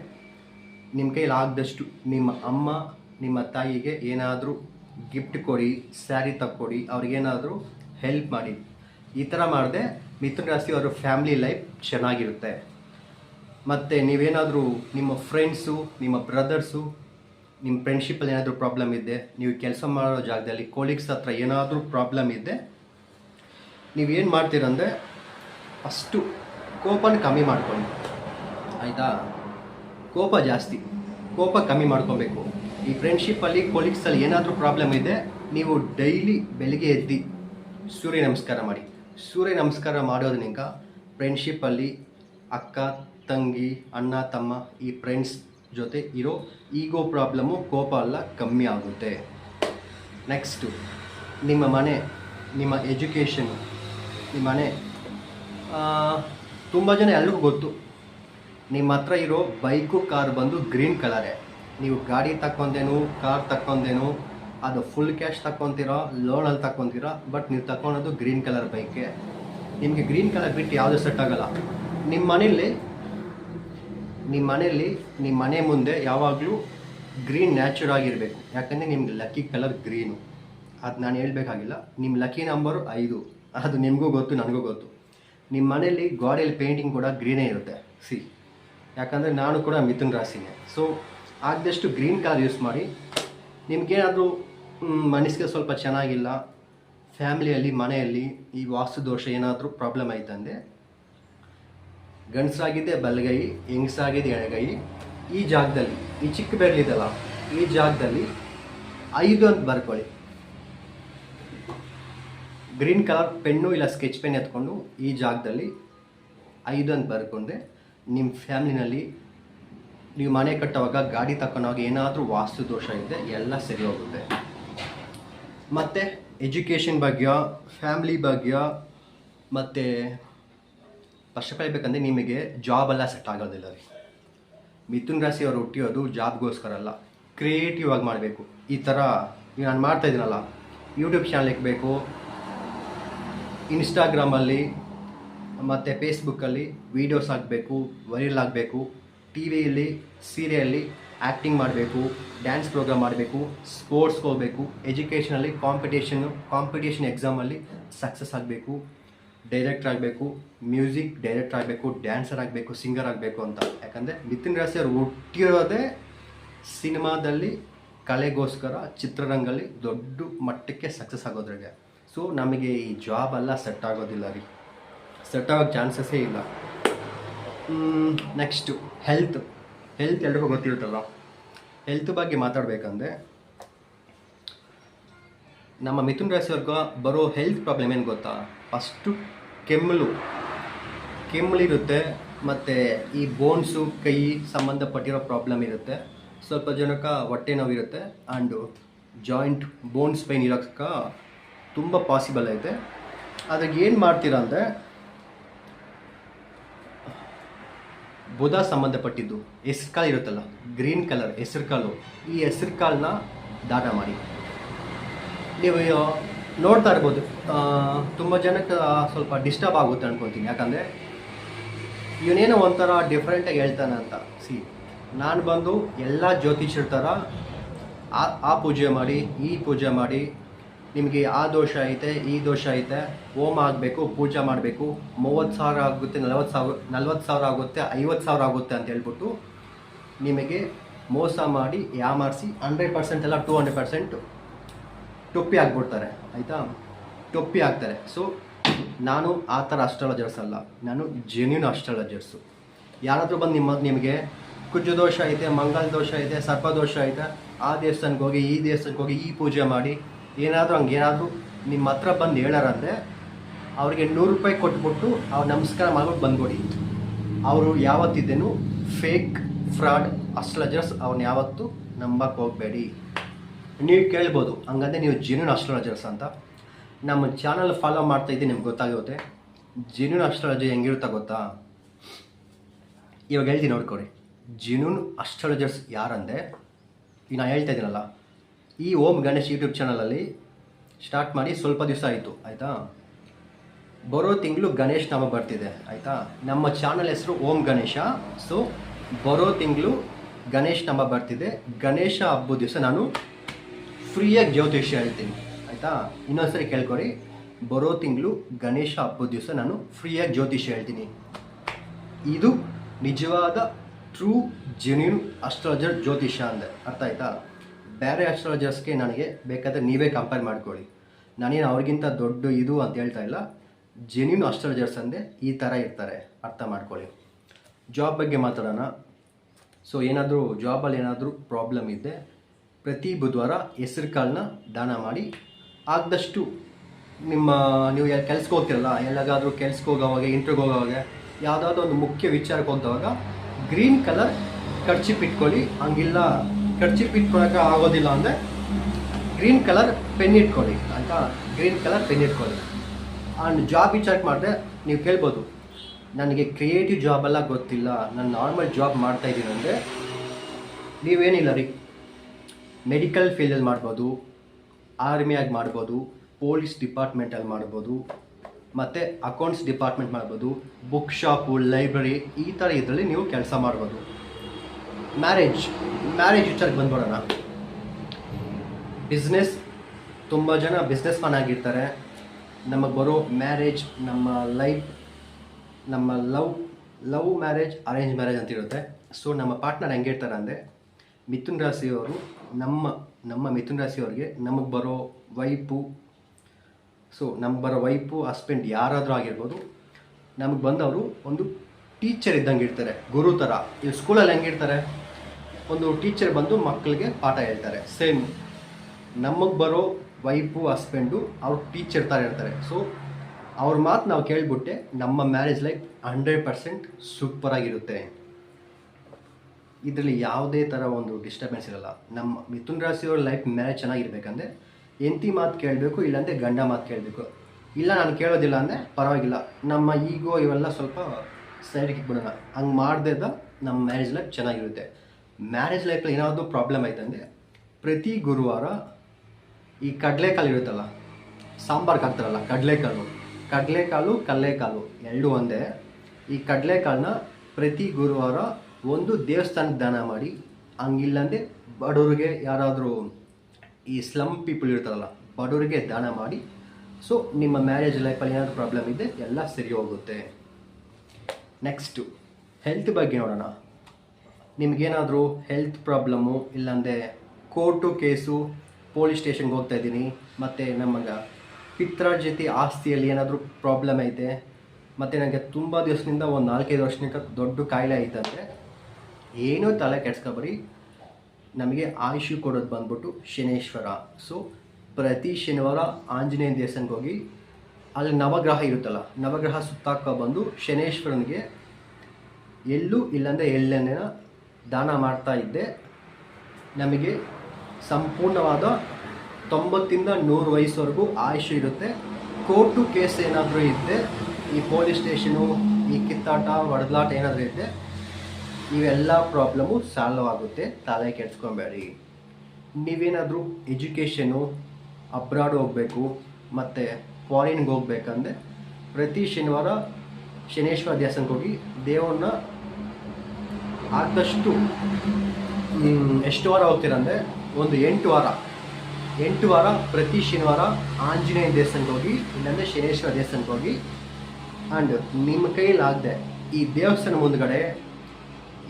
ನಿಮ್ಮ ಕೈಲಿ ಆಗದಷ್ಟು ನಿಮ್ಮ ಅಮ್ಮ, ನಿಮ್ಮ ತಾಯಿಗೆ ಏನಾದರೂ ಗಿಫ್ಟ್ ಕೊಡಿ ಸ್ಯಾರಿ ತಕ್ಕೊಡಿ, ಅವ್ರಿಗೇನಾದರೂ ಹೆಲ್ಪ್ ಮಾಡಿ. ಈ ಥರ ಮಾಡಿದೆ ಮಿತ್ರ ರಾಶಿ ಅವರ ಫ್ಯಾಮ್ಲಿ ಲೈಫ್ ಚೆನ್ನಾಗಿರುತ್ತೆ. ಮತ್ತು ನೀವೇನಾದರೂ ನಿಮ್ಮ ಫ್ರೆಂಡ್ಸು ನಿಮ್ಮ ಬ್ರದರ್ಸು ನಿಮ್ಮ ಫ್ರೆಂಡ್ಶಿಪ್ಪಲ್ಲಿ ಏನಾದರೂ ಪ್ರಾಬ್ಲಮ್ ಇದೆ ನೀವು ಕೆಲಸ ಮಾಡೋ ಜಾಗದಲ್ಲಿ ಕೋಲೀಗ್ಸ್ ಹತ್ರ ಏನಾದರೂ ಪ್ರಾಬ್ಲಮ್ ಇದೆ ನೀವೇನು ಮಾಡ್ತೀರಂದರೆ ಫಸ್ಟು ಕೋಪನ ಕಮ್ಮಿ ಮಾಡ್ಕೊಳ್ಳಿ. ಆಯಿತಾ? ಕೋಪ ಜಾಸ್ತಿ. ಕೋಪ ಕಮ್ಮಿ ಮಾಡ್ಕೊಬೇಕು. ಈ ಫ್ರೆಂಡ್ಶಿಪ್ಪಲ್ಲಿ ಕೊಲೀಗ್ಸಲ್ಲಿ ಏನಾದರೂ ಪ್ರಾಬ್ಲಮ್ ಇದೆ ನೀವು ಡೈಲಿ ಬೆಳಿಗ್ಗೆ ಎದ್ದು ಸೂರ್ಯ ನಮಸ್ಕಾರ ಮಾಡಿ. ಸೂರ್ಯ ನಮಸ್ಕಾರ ಮಾಡೋದ್ರಿಂದ ಫ್ರೆಂಡ್ಶಿಪ್ಪಲ್ಲಿ ಅಕ್ಕ, ತಂಗಿ, ಅಣ್ಣ, ತಮ್ಮ, ಈ ಫ್ರೆಂಡ್ಸ್ ಜೊತೆ ಇರೋ ಈಗೋ ಪ್ರಾಬ್ಲಮ್ಮು ಕೋಪ ಎಲ್ಲ ಕಮ್ಮಿ ಆಗುತ್ತೆ. ನೆಕ್ಸ್ಟು ನಿಮ್ಮ ಮನೆ, ನಿಮ್ಮ ಎಜುಕೇಷನು ನಿಮ್ಮ ಮನೆ ತುಂಬ ಜನ ಎಲ್ರಿಗೂ ಗೊತ್ತು. ನಿಮ್ಮ ಹತ್ರ ಇರೋ ಬೈಕು, ಕಾರ್ ಬಂದು ಗ್ರೀನ್ ಕಲರೇ. ನೀವು ಗಾಡಿ ತಕ್ಕೊಂದೇನು ಕಾರ್ ತಕ್ಕೊಂದೇನು ಅದು ಫುಲ್ ಕ್ಯಾಶ್ ತಕ್ಕೊತೀರೋ ಲೋನಲ್ಲಿ ತಕ್ಕೊತೀರೋ ಬಟ್ ನೀವು ತಗೊಳೋದು ಗ್ರೀನ್ ಕಲರ್ ಬೈಕೆ. ನಿಮಗೆ ಗ್ರೀನ್ ಕಲರ್ ಬಿಟ್ಟು ಯಾವುದೂ ಸೆಟ್ ಆಗೋಲ್ಲ. ನಿಮ್ಮ ಮನೇಲಿ ನಿಮ್ಮ ಮನೆಯಲ್ಲಿ, ನಿಮ್ಮ ಮನೆ ಮುಂದೆ ಯಾವಾಗಲೂ ಗ್ರೀನ್ ನ್ಯಾಚುರ್ ಆಗಿರಬೇಕು. ಯಾಕಂದರೆ ನಿಮ್ಗೆ ಲಕ್ಕಿ ಕಲರ್ ಗ್ರೀನು ಅದು ನಾನು ಹೇಳಬೇಕಾಗಿಲ್ಲ. ನಿಮ್ಮ ಲಕ್ಕಿ ನಂಬರು ಐದು. ಅದು ನಿಮಗೂ ಗೊತ್ತು, ನನಗೂ ಗೊತ್ತು. ನಿಮ್ಮ ಮನೆಯಲ್ಲಿ ಗೋಡೆಯಲ್ಲಿ ಪೇಂಟಿಂಗ್ ಕೂಡ ಗ್ರೀನೇ ಇರುತ್ತೆ. ಸಿ ಯಾಕಂದರೆ ನಾನು ಕೂಡ ಮಿಥುನ್ ರಾಸಿನೇ ಸೊ ಆದಷ್ಟು ಗ್ರೀನ್ ಕಲರ್ ಯೂಸ್ ಮಾಡಿ, ನಿಮಗೇನಾದರೂ ಮನಸ್ಸಿಗೆ ಸ್ವಲ್ಪ ಚೆನ್ನಾಗಿಲ್ಲ ಫ್ಯಾಮಿಲಿಯಲ್ಲಿ ಮನೆಯಲ್ಲಿ ಈ ವಾಸ್ತು ದೋಷ ಏನಾದರೂ ಪ್ರಾಬ್ಲಮ್ ಆಯ್ತಂದರೆ ಗಂಡಸಾಗಿದೆ ಬಲಗೈ ಹೆಂಗಸಾಗಿದೆ ಎಡಗೈ. ಈ ಜಾಗದಲ್ಲಿ, ಈ ಚಿಕ್ಕ ಬೆರಳಿದಲ್ಲ ಈ ಜಾಗದಲ್ಲಿ ಐದು ಅಂತ ಬರ್ಕೊಳ್ಳಿ. ಗ್ರೀನ್ ಕಲರ್ ಪೆನ್ನು ಇಲ್ಲ ಸ್ಕೆಚ್ ಪೆನ್ ಎತ್ಕೊಂಡು ಈ ಜಾಗದಲ್ಲಿ ಐದು ಅಂತ ಬರ್ಕೊಂಡ್ರೆ ನಿಮ್ಮ ಫ್ಯಾಮಿಲಿನಲ್ಲಿ ನೀವು ಮನೆ ಕಟ್ಟುವಾಗ ಗಾಡಿ ತಕೊಂಡಾಗ ಏನಾದರೂ ವಾಸ್ತು ದೋಷ ಇದೆ ಎಲ್ಲ ಸರಿ ಹೋಗುತ್ತೆ. ಮತ್ತು ಎಜುಕೇಷನ್ ಬಗ್ಗೆ ಫ್ಯಾಮ್ಲಿ ಬಗ್ಗೆ ಮತ್ತು ಫಸ್ಟ್ ಹೇಳ್ಬೇಕಂದ್ರೆ ನಿಮಗೆ ಜಾಬ್ ಎಲ್ಲ ಸೆಟ್ ಆಗೋದಿಲ್ಲ ರೀ. ಮಿಥುನ್ ರಾಶಿ ಅವರು ಹುಟ್ಟಿಯೋದು ಜಾಬ್ಗೋಸ್ಕರ ಅಲ್ಲ. ಕ್ರಿಯೇಟಿವ್ ಆಗಿ ಮಾಡಬೇಕು. ಈ ಥರ ನಾನು ಮಾಡ್ತಾ ಇದ್ದೀನಲ್ಲ ಯೂಟ್ಯೂಬ್ ಚಾನಲ್ ಇಕ್ಬೇಕು ಇನ್ಸ್ಟಾಗ್ರಾಮಲ್ಲಿ ಮತ್ತು ಫೇಸ್ಬುಕ್ಕಲ್ಲಿ ವೀಡಿಯೋಸ್ ಆಗಬೇಕು ವೈರಲ್ ಆಗಬೇಕು ಟಿ ವಿಯಲ್ಲಿ ಸೀರಿಯಲ್ಲಿ ಆ್ಯಕ್ಟಿಂಗ್ ಮಾಡಬೇಕು ಡ್ಯಾನ್ಸ್ ಪ್ರೋಗ್ರಾಮ್ ಮಾಡಬೇಕು ಸ್ಪೋರ್ಟ್ಸ್ಗೆ ಹೋಗಬೇಕು ಎಜುಕೇಷನಲ್ಲಿ ಕಾಂಪಿಟೇಷನ್ನು ಕಾಂಪಿಟೇಷನ್ ಎಕ್ಸಾಮಲ್ಲಿ ಸಕ್ಸಸ್ ಆಗಬೇಕು. ಡೈರೆಕ್ಟರ್ ಆಗಬೇಕು, ಮ್ಯೂಸಿಕ್ ಡೈರೆಕ್ಟರ್ ಆಗಬೇಕು, ಡ್ಯಾನ್ಸರ್ ಆಗಬೇಕು, ಸಿಂಗರ್ ಆಗಬೇಕು ಅಂತ. ಯಾಕಂದರೆ ಮಿಥುನ್ ರಾಶಿ ಅವರು ಹುಟ್ಟಿರೋದೇ ಸಿನಿಮಾದಲ್ಲಿ ಕಲೆಗೋಸ್ಕರ ಚಿತ್ರರಂಗಲ್ಲಿ ದೊಡ್ಡ ಮಟ್ಟಕ್ಕೆ ಸಕ್ಸಸ್ ಆಗೋದ್ರಿಗೆ ಸೊ ನಮಗೆ ಈ ಜಾಬ್ ಎಲ್ಲ ಸೆಟ್ ಆಗೋದಿಲ್ಲ ರೀ. ಸೆಟ್ ಆಗೋ ಚಾನ್ಸಸ್ಸೇ ಇಲ್ಲ. ನೆಕ್ಸ್ಟು ಹೆಲ್ತ್ ಹೆಲ್ತ್ ಎಲ್ರಿಗೂ ಗೊತ್ತಿರುತ್ತಲ್ಲ ಹೆಲ್ತ್ ಬಗ್ಗೆ ಮಾತಾಡಬೇಕಂದ್ರೆ, ನಮ್ಮ ಮಿಥುನ್ ರಾಶಿಯವ್ರಿಗೆ ಬರೋ ಹೆಲ್ತ್ ಪ್ರಾಬ್ಲಮ್ ಏನು ಗೊತ್ತಾ? ಫಸ್ಟು ಕೆಮ್ಮಲು. ಕೆಮ್ಮಲಿರುತ್ತೆ, ಮತ್ತು ಈ ಬೋನ್ಸು ಕೈ ಸಂಬಂಧಪಟ್ಟಿರೋ ಪ್ರಾಬ್ಲಮ್ ಇರುತ್ತೆ. ಸ್ವಲ್ಪ ಜನಕ್ಕೆ ಹೊಟ್ಟೆ ನೋವಿರುತ್ತೆ ಆ್ಯಂಡು ಜಾಯಿಂಟ್ ಬೋನ್ಸ್ ಪೈನ್ ಇರೋಕ್ಕೆ ತುಂಬ ಪಾಸಿಬಲ್ ಐತೆ. ಅದಕ್ಕೆ ಏನು ಮಾಡ್ತೀರಾ ಅಂದರೆ ಬುಧ ಸಂಬಂಧಪಟ್ಟಿದ್ದು ಹೆಸ್ರು ಕಾಳು ಇರುತ್ತಲ್ಲ, ಗ್ರೀನ್ ಕಲರ್ ಹೆಸ್ರು ಕಾಳು ಈ ಹೆಸ್ರು ಕಾಳನ್ನ ದಾಟ ಮಾಡಿ. ನೀವು ನೋಡ್ತಾ ಇರ್ಬೋದು. ತುಂಬ ಜನಕ್ಕೆ ಸ್ವಲ್ಪ ಡಿಸ್ಟರ್ಬ್ ಆಗುತ್ತೆ ಅನ್ಕೊತೀನಿ ಯಾಕಂದರೆ, ಇವನೇನೋ ಒಂಥರ ಡಿಫ್ರೆಂಟಾಗಿ ಹೇಳ್ತಾನೆ ಅಂತ. ಸಿ ನಾನು ಬಂದು ಎಲ್ಲ ಜ್ಯೋತಿಷ್ಯರ ಥರ ಆ ಆ ಪೂಜೆ ಮಾಡಿ, ಈ ಪೂಜೆ ಮಾಡಿ, ನಿಮಗೆ ಆ ದೋಷ ಐತೆ, ಈ ದೋಷ ಐತೆ, ಹೋಮ ಆಗಬೇಕು, ಪೂಜೆ ಮಾಡಬೇಕು, ಮೂವತ್ತು ಸಾವಿರ ಆಗುತ್ತೆ, ನಲವತ್ತು ಸಾವಿರ, ನಲ್ವತ್ತು ಸಾವಿರ ಆಗುತ್ತೆ, ಐವತ್ತು ಸಾವಿರ ಆಗುತ್ತೆ ಅಂತ ಹೇಳ್ಬಿಟ್ಟು ನಿಮಗೆ ಮೋಸ ಮಾಡಿ ಯಾಮಾರಿಸಿ ಹಂಡ್ರೆಡ್ ಪರ್ಸೆಂಟ್ ಎಲ್ಲ ಟೂ ಹಂಡ್ರೆಡ್ ಪರ್ಸೆಂಟ್ ಟೊಪ್ಪಿ ಹಾಕ್ಬಿಡ್ತಾರೆ, ಆಯಿತಾ? ಟೊಪ್ಪಿ ಹಾಕ್ತಾರೆ. ಸೊ ನಾನು ಆ ಥರ ಅಸ್ಟ್ರಾಲಜರ್ಸ್ ಅಲ್ಲ. ನಾನು ಜೆನ್ಯೂನ್ ಅಸ್ಟ್ರಾಲಜರ್ಸು ಯಾರಾದರೂ ಬಂದು ನಿಮ್ಮ, ನಿಮಗೆ ಕುಜ್ಜು ದೋಷ ಐತೆ, ಮಂಗಲ್ ದೋಷ ಐತೆ, ಸರ್ಪ ದೋಷ ಐತೆ, ಆ ದೇವಸ್ಥಾನಕ್ಕೆ ಹೋಗಿ, ಈ ದೇವಸ್ಥಾನಕ್ಕೆ ಹೋಗಿ ಈ ಪೂಜೆ ಮಾಡಿ, ಏನಾದರೂ ಹಂಗೆ ಏನಾದರೂ ನಿಮ್ಮ ಹತ್ರ ಬಂದು ಹೇಳಾರಂದರೆ, ಅವ್ರಿಗೆ ನೂರು ರೂಪಾಯಿ ಕೊಟ್ಬಿಟ್ಟು ಅವ್ರು ನಮಸ್ಕಾರ ಮಾಡ್ಬಿಟ್ಟು ಬಂದ್ಕೊಡಿ ಅವರು ಯಾವತ್ತಿದ್ದೇನು ಫೇಕ್ ಫ್ರಾಡ್ ಅಸ್ಟ್ರಾಲಜರ್ಸ್ ಅವ್ರನ್ನ ಯಾವತ್ತೂ ನಂಬಕ್ಕೆ ಹೋಗಬೇಡಿ. ನೀವು ಕೇಳ್ಬೋದು. ಹಂಗಂದ್ರೆ ನೀವು ಜೆನ್ಯೂನ್ ಅಸ್ಟ್ರಾಲಜರ್ಸ್ ಅಂತ. ನಮ್ಮ ಚಾನಲ್ ಫಾಲೋ ಮಾಡ್ತಾ ಇದ್ದೀನಿ ನಿಮ್ಗೆ ಗೊತ್ತಾಗುತ್ತೆ. ಜೆನ್ಯೂನ್ ಅಸ್ಟ್ರಾಲಜಿ ಹೆಂಗಿರುತ್ತಾ ಗೊತ್ತಾ? ಇವಾಗ ಹೇಳ್ತೀನಿ ನೋಡ್ಕೊಡಿ ಜೆನ್ಯೂನ್ ಅಸ್ಟ್ರಾಲಜರ್ಸ್ ಯಾರಂದೆ ಈಗ ನಾನು ಹೇಳ್ತಾ ಇದ್ದೀನಲ್ಲ, ಈ ಓಂ ಗಣೇಶ್ ಯೂಟ್ಯೂಬ್ ಚಾನಲಲ್ಲಿ ಸ್ಟಾರ್ಟ್ ಮಾಡಿ ಸ್ವಲ್ಪ ದಿವಸ ಆಯಿತು, ಆಯಿತಾ? ಬರೋ ತಿಂಗಳು ಗಣೇಶ್ ನಾಮ ಬರ್ತಿದೆ, ಆಯಿತಾ? ನಮ್ಮ ಚಾನಲ್ ಹೆಸರು ಓಂ ಗಣೇಶ ಸೊ ಬರೋ ತಿಂಗಳು ಗಣೇಶ್ ನಾಮ ಬರ್ತಿದೆ. ಗಣೇಶ ಹಬ್ಬದ ದಿವಸ ನಾನು ಫ್ರೀಯಾಗಿ ಜ್ಯೋತಿಷ್ಯ ಹೇಳ್ತೀನಿ. ಆಯಿತಾ? ಇನ್ನೊಂದ್ಸರಿ ಕೇಳ್ಕೊಡಿ. ಬರೋ ತಿಂಗಳು ಗಣೇಶ ಹಬ್ಬದ ದಿವಸ ನಾನು ಫ್ರೀಯಾಗಿ ಜ್ಯೋತಿಷ್ಯ ಹೇಳ್ತೀನಿ. ಇದು ನಿಜವಾದ ಟ್ರೂ ಜೆನ್ಯೂನ್ ಅಸ್ಟ್ರಾಲಜರ್ ಜ್ಯೋತಿಷ್ಯ ಅಂದೆ. ಅರ್ಥ ಆಯ್ತಾ? ಬೇರೆ ಅಸ್ಟ್ರಾಲಜರ್ಸ್ಗೆ ನನಗೆ ಬೇಕಾದರೆ ನೀವೇ ಕಂಪೇರ್ ಮಾಡ್ಕೊಳ್ಳಿ. ನಾನೇನು ಅವ್ರಿಗಿಂತ ದೊಡ್ಡ ಇದು ಅಂತ ಹೇಳ್ತಾ ಇಲ್ಲ. ಜೆನ್ಯೂನ್ ಅಸ್ಟ್ರಾಲಜರ್ಸ್ ಅಂದೆ ಈ ಥರ ಇರ್ತಾರೆ. ಅರ್ಥ ಮಾಡ್ಕೊಳ್ಳಿ. ಜಾಬ್ ಬಗ್ಗೆ ಮಾತಾಡೋಣ. ಸೊ ಏನಾದರೂ ಜಾಬಲ್ಲಿ ಏನಾದರೂ ಪ್ರಾಬ್ಲಮ್ ಇದ್ದೆ ಪ್ರತಿ ಬುಧವಾರ ಹೆಸರು ಕಾಳನ್ನ ದಾನ ಮಾಡಿ ಆದಷ್ಟು ನಿಮ್ಮ ನೀವು ಎಲ್ಲಿ ಕೆಲ್ಸಕ್ಕೆ ಹೋಗ್ತಿರಲ್ಲ, ಎಲ್ಲಗಾದರೂ ಕೆಲ್ಸಕ್ಕೆ ಹೋಗೋವಾಗ ಇಂಟ್ರಿಗೆ ಹೋಗೋವಾಗ, ಯಾವುದಾದ್ರೂ ಒಂದು ಮುಖ್ಯ ವಿಚಾರಕ್ಕೆ ಹೋಗುವಾಗ ಗ್ರೀನ್ ಕಲರ್ ಕಡ್ಚಿಪ್ ಇಟ್ಕೊಳ್ಳಿ. ಹಂಗಿಲ್ಲ ಕಡ್ಚಿಪ್ ಇಟ್ಕೊಳಕ್ಕೆ ಆಗೋದಿಲ್ಲ ಅಂದರೆ ಗ್ರೀನ್ ಕಲರ್ ಪೆನ್ ಇಟ್ಕೊಳ್ಳಿ ಅಂತ ಗ್ರೀನ್ ಕಲರ್ ಪೆನ್ ಇಟ್ಕೊಳ್ಳಿ. ಆ್ಯಂಡ್ ಜಾಬ್ ವಿಚಾರಕ್ಕೆ ಮಾಡಿದ್ರೆ ನೀವು ಕೇಳ್ಬೋದು, ನನಗೆ ಕ್ರಿಯೇಟಿವ್ ಜಾಬ್ ಎಲ್ಲ ಗೊತ್ತಿಲ್ಲ. ನಾನು ನಾರ್ಮಲ್ ಜಾಬ್ ಮಾಡ್ತಾ ಇದ್ದೀನಿ ಅಂದರೆ ನೀವೇನಿಲ್ಲ ರೀ? ಮೆಡಿಕಲ್ ಫೀಲ್ಡಲ್ಲಿ ಮಾಡ್ಬೋದು ಆರ್ಮಿಯಾಗಿ ಮಾಡ್ಬೋದು ಪೊಲೀಸ್ ಡಿಪಾರ್ಟ್ಮೆಂಟಲ್ಲಿ ಮಾಡ್ಬೋದು, ಮತ್ತು ಅಕೌಂಟ್ಸ್ ಡಿಪಾರ್ಟ್ಮೆಂಟ್ ಮಾಡ್ಬೋದು ಬುಕ್ ಶಾಪು ಲೈಬ್ರರಿ ಈ ಥರ ಇದರಲ್ಲಿ ನೀವು ಕೆಲಸ ಮಾಡ್ಬೋದು. ಮ್ಯಾರೇಜ್ ಮ್ಯಾರೇಜ್ ವಿಚಾರಕ್ಕೆ ಬಂದ್ಬಿಡೋಣ. ಬಿಸ್ನೆಸ್ ತುಂಬ ಜನ ಬಿಸ್ನೆಸ್ ಮನ್ ಆಗಿರ್ತಾರೆ. ನಮಗೆ ಬರೋ ಮ್ಯಾರೇಜ್ ನಮ್ಮ ಲೈಫ್ ನಮ್ಮ love love marriage arrange marriage ಅಂತ ಇರುತ್ತೆ ಸೊ ನಮ್ಮ ಪಾರ್ಟ್ನರ್ ಹೆಂಗಿರ್ತಾರೆ ಅಂದರೆ ಮಿಥುನ್ ರಾಶಿಯವರು ನಮ್ಮ ನಮ್ಮ ಮಿಥುನ್ ರಾಶಿಯವ್ರಿಗೆ ನಮಗೆ ಬರೋ ವೈಪು ಸೊ ನಮ್ಗೆ ಬರೋ ವೈಪು ಹಸ್ಬೆಂಡ್ ಯಾರಾದರೂ ಆಗಿರ್ಬೋದು, ನಮಗೆ ಬಂದವರು ಒಂದು ಟೀಚರ್ ಇದ್ದಂಗೆ ಇರ್ತಾರೆ, ಗುರು ಥರ ಈ ಸ್ಕೂಲಲ್ಲಿ ಹೆಂಗಿರ್ತಾರೆ ಒಂದು ಟೀಚರ್ ಬಂದು ಮಕ್ಕಳಿಗೆ ಪಾಠ ಹೇಳ್ತಾರೆ. ಸೇಮ್ ನಮಗೆ ಬರೋ ವೈಫು ಹಸ್ಬೆಂಡು ಅವ್ರ ಟೀಚರ್ ಥರ ಇರ್ತಾರೆ. ಸೊ ಅವ್ರ ಮಾತು ನಾವು ಕೇಳಿಬಿಟ್ಟೆ ನಮ್ಮ ಮ್ಯಾರೇಜ್ ಲೈಫ್ ಹಂಡ್ರೆಡ್ ಪರ್ಸೆಂಟ್ ಸೂಪರಾಗಿರುತ್ತೆ ಇದರಲ್ಲಿ ಯಾವುದೇ ಥರ ಒಂದು ಡಿಸ್ಟರ್ಬೆನ್ಸ್ ಇರಲ್ಲ. ನಮ್ಮ ಮಿಥುನ್ ರಾಶಿಯವ್ರ ಲೈಫ್ ಮ್ಯಾರೇಜ್ ಚೆನ್ನಾಗಿರ್ಬೇಕಂದ್ರೆ ಎಂತಿ ಮಾತು ಕೇಳಬೇಕು, ಇಲ್ಲಾಂದರೆ ಗಂಡ ಮಾತು ಕೇಳಬೇಕು. ಇಲ್ಲ ನಾನು ಕೇಳೋದಿಲ್ಲ ಅಂದರೆ ಪರವಾಗಿಲ್ಲ. ನಮ್ಮ ಈಗೋ ಇವೆಲ್ಲ ಸ್ವಲ್ಪ ಸೈಡ್ಗೆ ಬಿಡೋಣ ಹಂಗೆ ಮಾಡದೇ ನಮ್ಮ ಮ್ಯಾರೇಜ್ ಲೈಫ್ ಚೆನ್ನಾಗಿರುತ್ತೆ. ಮ್ಯಾರೇಜ್ ಲೈಫಲ್ಲಿ ಏನಾದರೂ ಪ್ರಾಬ್ಲಮ್ ಆಯ್ತಂದರೆ ಪ್ರತಿ ಗುರುವಾರ ಈ ಕಡಲೆಕಾಳು ಇರುತ್ತಲ್ಲ ಸಾಂಬಾರ್ಗೆ ಹಾಕ್ತಾರಲ್ಲ, ಕಡಲೆಕಾಳು. ಕಡಲೆಕಾಳು ಕಡಲೆಕಾಳು ಎರಡೂ ಒಂದೇ. ಈ ಕಡಲೆಕಾಳನ್ನ ಪ್ರತಿ ಗುರುವಾರ ಒಂದು ದೇವಸ್ಥಾನಕ್ಕೆ ದಾನ ಮಾಡಿ, ಹಂಗಿಲ್ಲಂದ್ರೆ ಬಡವರಿಗೆ ಯಾರಾದರೂ ಈ ಸ್ಲಮ್ ಪೀಪಲ್ ಇರ್ತಾರಲ್ಲ, ಬಡವರಿಗೆ ದಾನ ಮಾಡಿ ಸೊ ನಿಮ್ಮ ಮ್ಯಾರೇಜ್ ಲೈಫಲ್ಲಿ ಏನಾದರೂ ಪ್ರಾಬ್ಲಮ್ ಇದೆ ಎಲ್ಲ ಸರಿ ಹೋಗುತ್ತೆ. ನೆಕ್ಸ್ಟು ಹೆಲ್ತ್ ಬಗ್ಗೆ ನೋಡೋಣ. ನಿಮಗೇನಾದರೂ ಹೆಲ್ತ್ ಪ್ರಾಬ್ಲಮ್ಮು ಇಲ್ಲಾಂದರೆ ಕೋರ್ಟು ಕೇಸು ಪೊಲೀಸ್ ಸ್ಟೇಷನ್ಗೆ ಹೋಗ್ತಾ ಇದ್ದೀನಿ, ಮತ್ತು ನಮಗೆ ಜೊತೆ ಆಸ್ತಿಯಲ್ಲಿ ಏನಾದರೂ ಪ್ರಾಬ್ಲಮ್ ಐತೆ, ಮತ್ತು ನನಗೆ ತುಂಬ ದಿವಸದಿಂದ ಒಂದು ನಾಲ್ಕೈದು ವರ್ಷದಿಂದ ದೊಡ್ಡ ಕಾಯಿಲೆ ಐತಂದರೆ ಏನೂ ತಲೆ ಕೆಡ್ಸ್ಕೊಬರಿ ನಮಗೆ ಆಯುಷು ಕೊಡೋದು ಬಂದ್ಬಿಟ್ಟು ಶನೇಶ್ವರ. ಸೊ ಪ್ರತಿ ಶನಿವಾರ ಆಂಜನೇಯ ದೇವಸ್ಥಾನಕ್ಕೆ ಹೋಗಿ, ಅಲ್ಲಿ ನವಗ್ರಹ ಇರುತ್ತಲ್ಲ, ನವಗ್ರಹ ಸುತ್ತಾಕ ಬಂದು ಶನೇಶ್ವರನಿಗೆ ಎಲ್ಲೂ ಇಲ್ಲಾಂದರೆ ಎಳ್ಳೆಣ್ಣೆನ ದಾನ ಮಾಡ್ತಾ ಇದ್ದೆ. ನಮಗೆ ಸಂಪೂರ್ಣವಾದ ತೊಂಬತ್ತಿಂದ ನೂರು ವಯಸ್ಸವರೆಗೂ ಆಯುಷು ಇರುತ್ತೆ. ಕೋರ್ಟು ಕೇಸ್ ಏನಾದರೂ ಇದ್ದೆ, ಈ ಪೊಲೀಸ್ ಸ್ಟೇಷನು, ಈ ಕಿತ್ತಾಟ ಹೊಡೆದಾಟ ಏನಾದರೂ ಇದ್ದೆ ಇವೆಲ್ಲ ಪ್ರಾಬ್ಲಮ್ಮು ಸಾಲ್ವ್ ಆಗುತ್ತೆ. ತಲೆ ಕೆಡ್ಸ್ಕೊಬೇಡಿ. ನೀವೇನಾದರೂ ಎಜುಕೇಷನು ಅಬ್ರಾಡ್ ಹೋಗಬೇಕು ಮತ್ತು ಫಾರಿನ್ಗೆ ಹೋಗ್ಬೇಕಂದ್ರೆ ಪ್ರತಿ ಶನಿವಾರ ಶನೇಶ್ವರ ದೇವಸ್ಥಾನಕ್ಕೆ ಹೋಗಿ ದೇವ್ರನ್ನ ಆದಷ್ಟು ಎಷ್ಟು ವಾರ ಹೋಗ್ತೀರಂದರೆ ಒಂದು ಎಂಟು ವಾರ. ಎಂಟು ವಾರ ಪ್ರತಿ ಶನಿವಾರ ಆಂಜನೇಯ ದೇವಸ್ಥಾನಕ್ಕೆ ಹೋಗಿ, ಇಲ್ಲಾಂದರೆ ಶನೇಶ್ವರ ದೇವಸ್ಥಾನಕ್ಕೆ ಹೋಗಿ ಆ್ಯಂಡ್ ನಿಮ್ಮ ಕೈಲಾಗದೆ ಈ ದೇವಸ್ಥಾನ ಮುಂದ್ಗಡೆ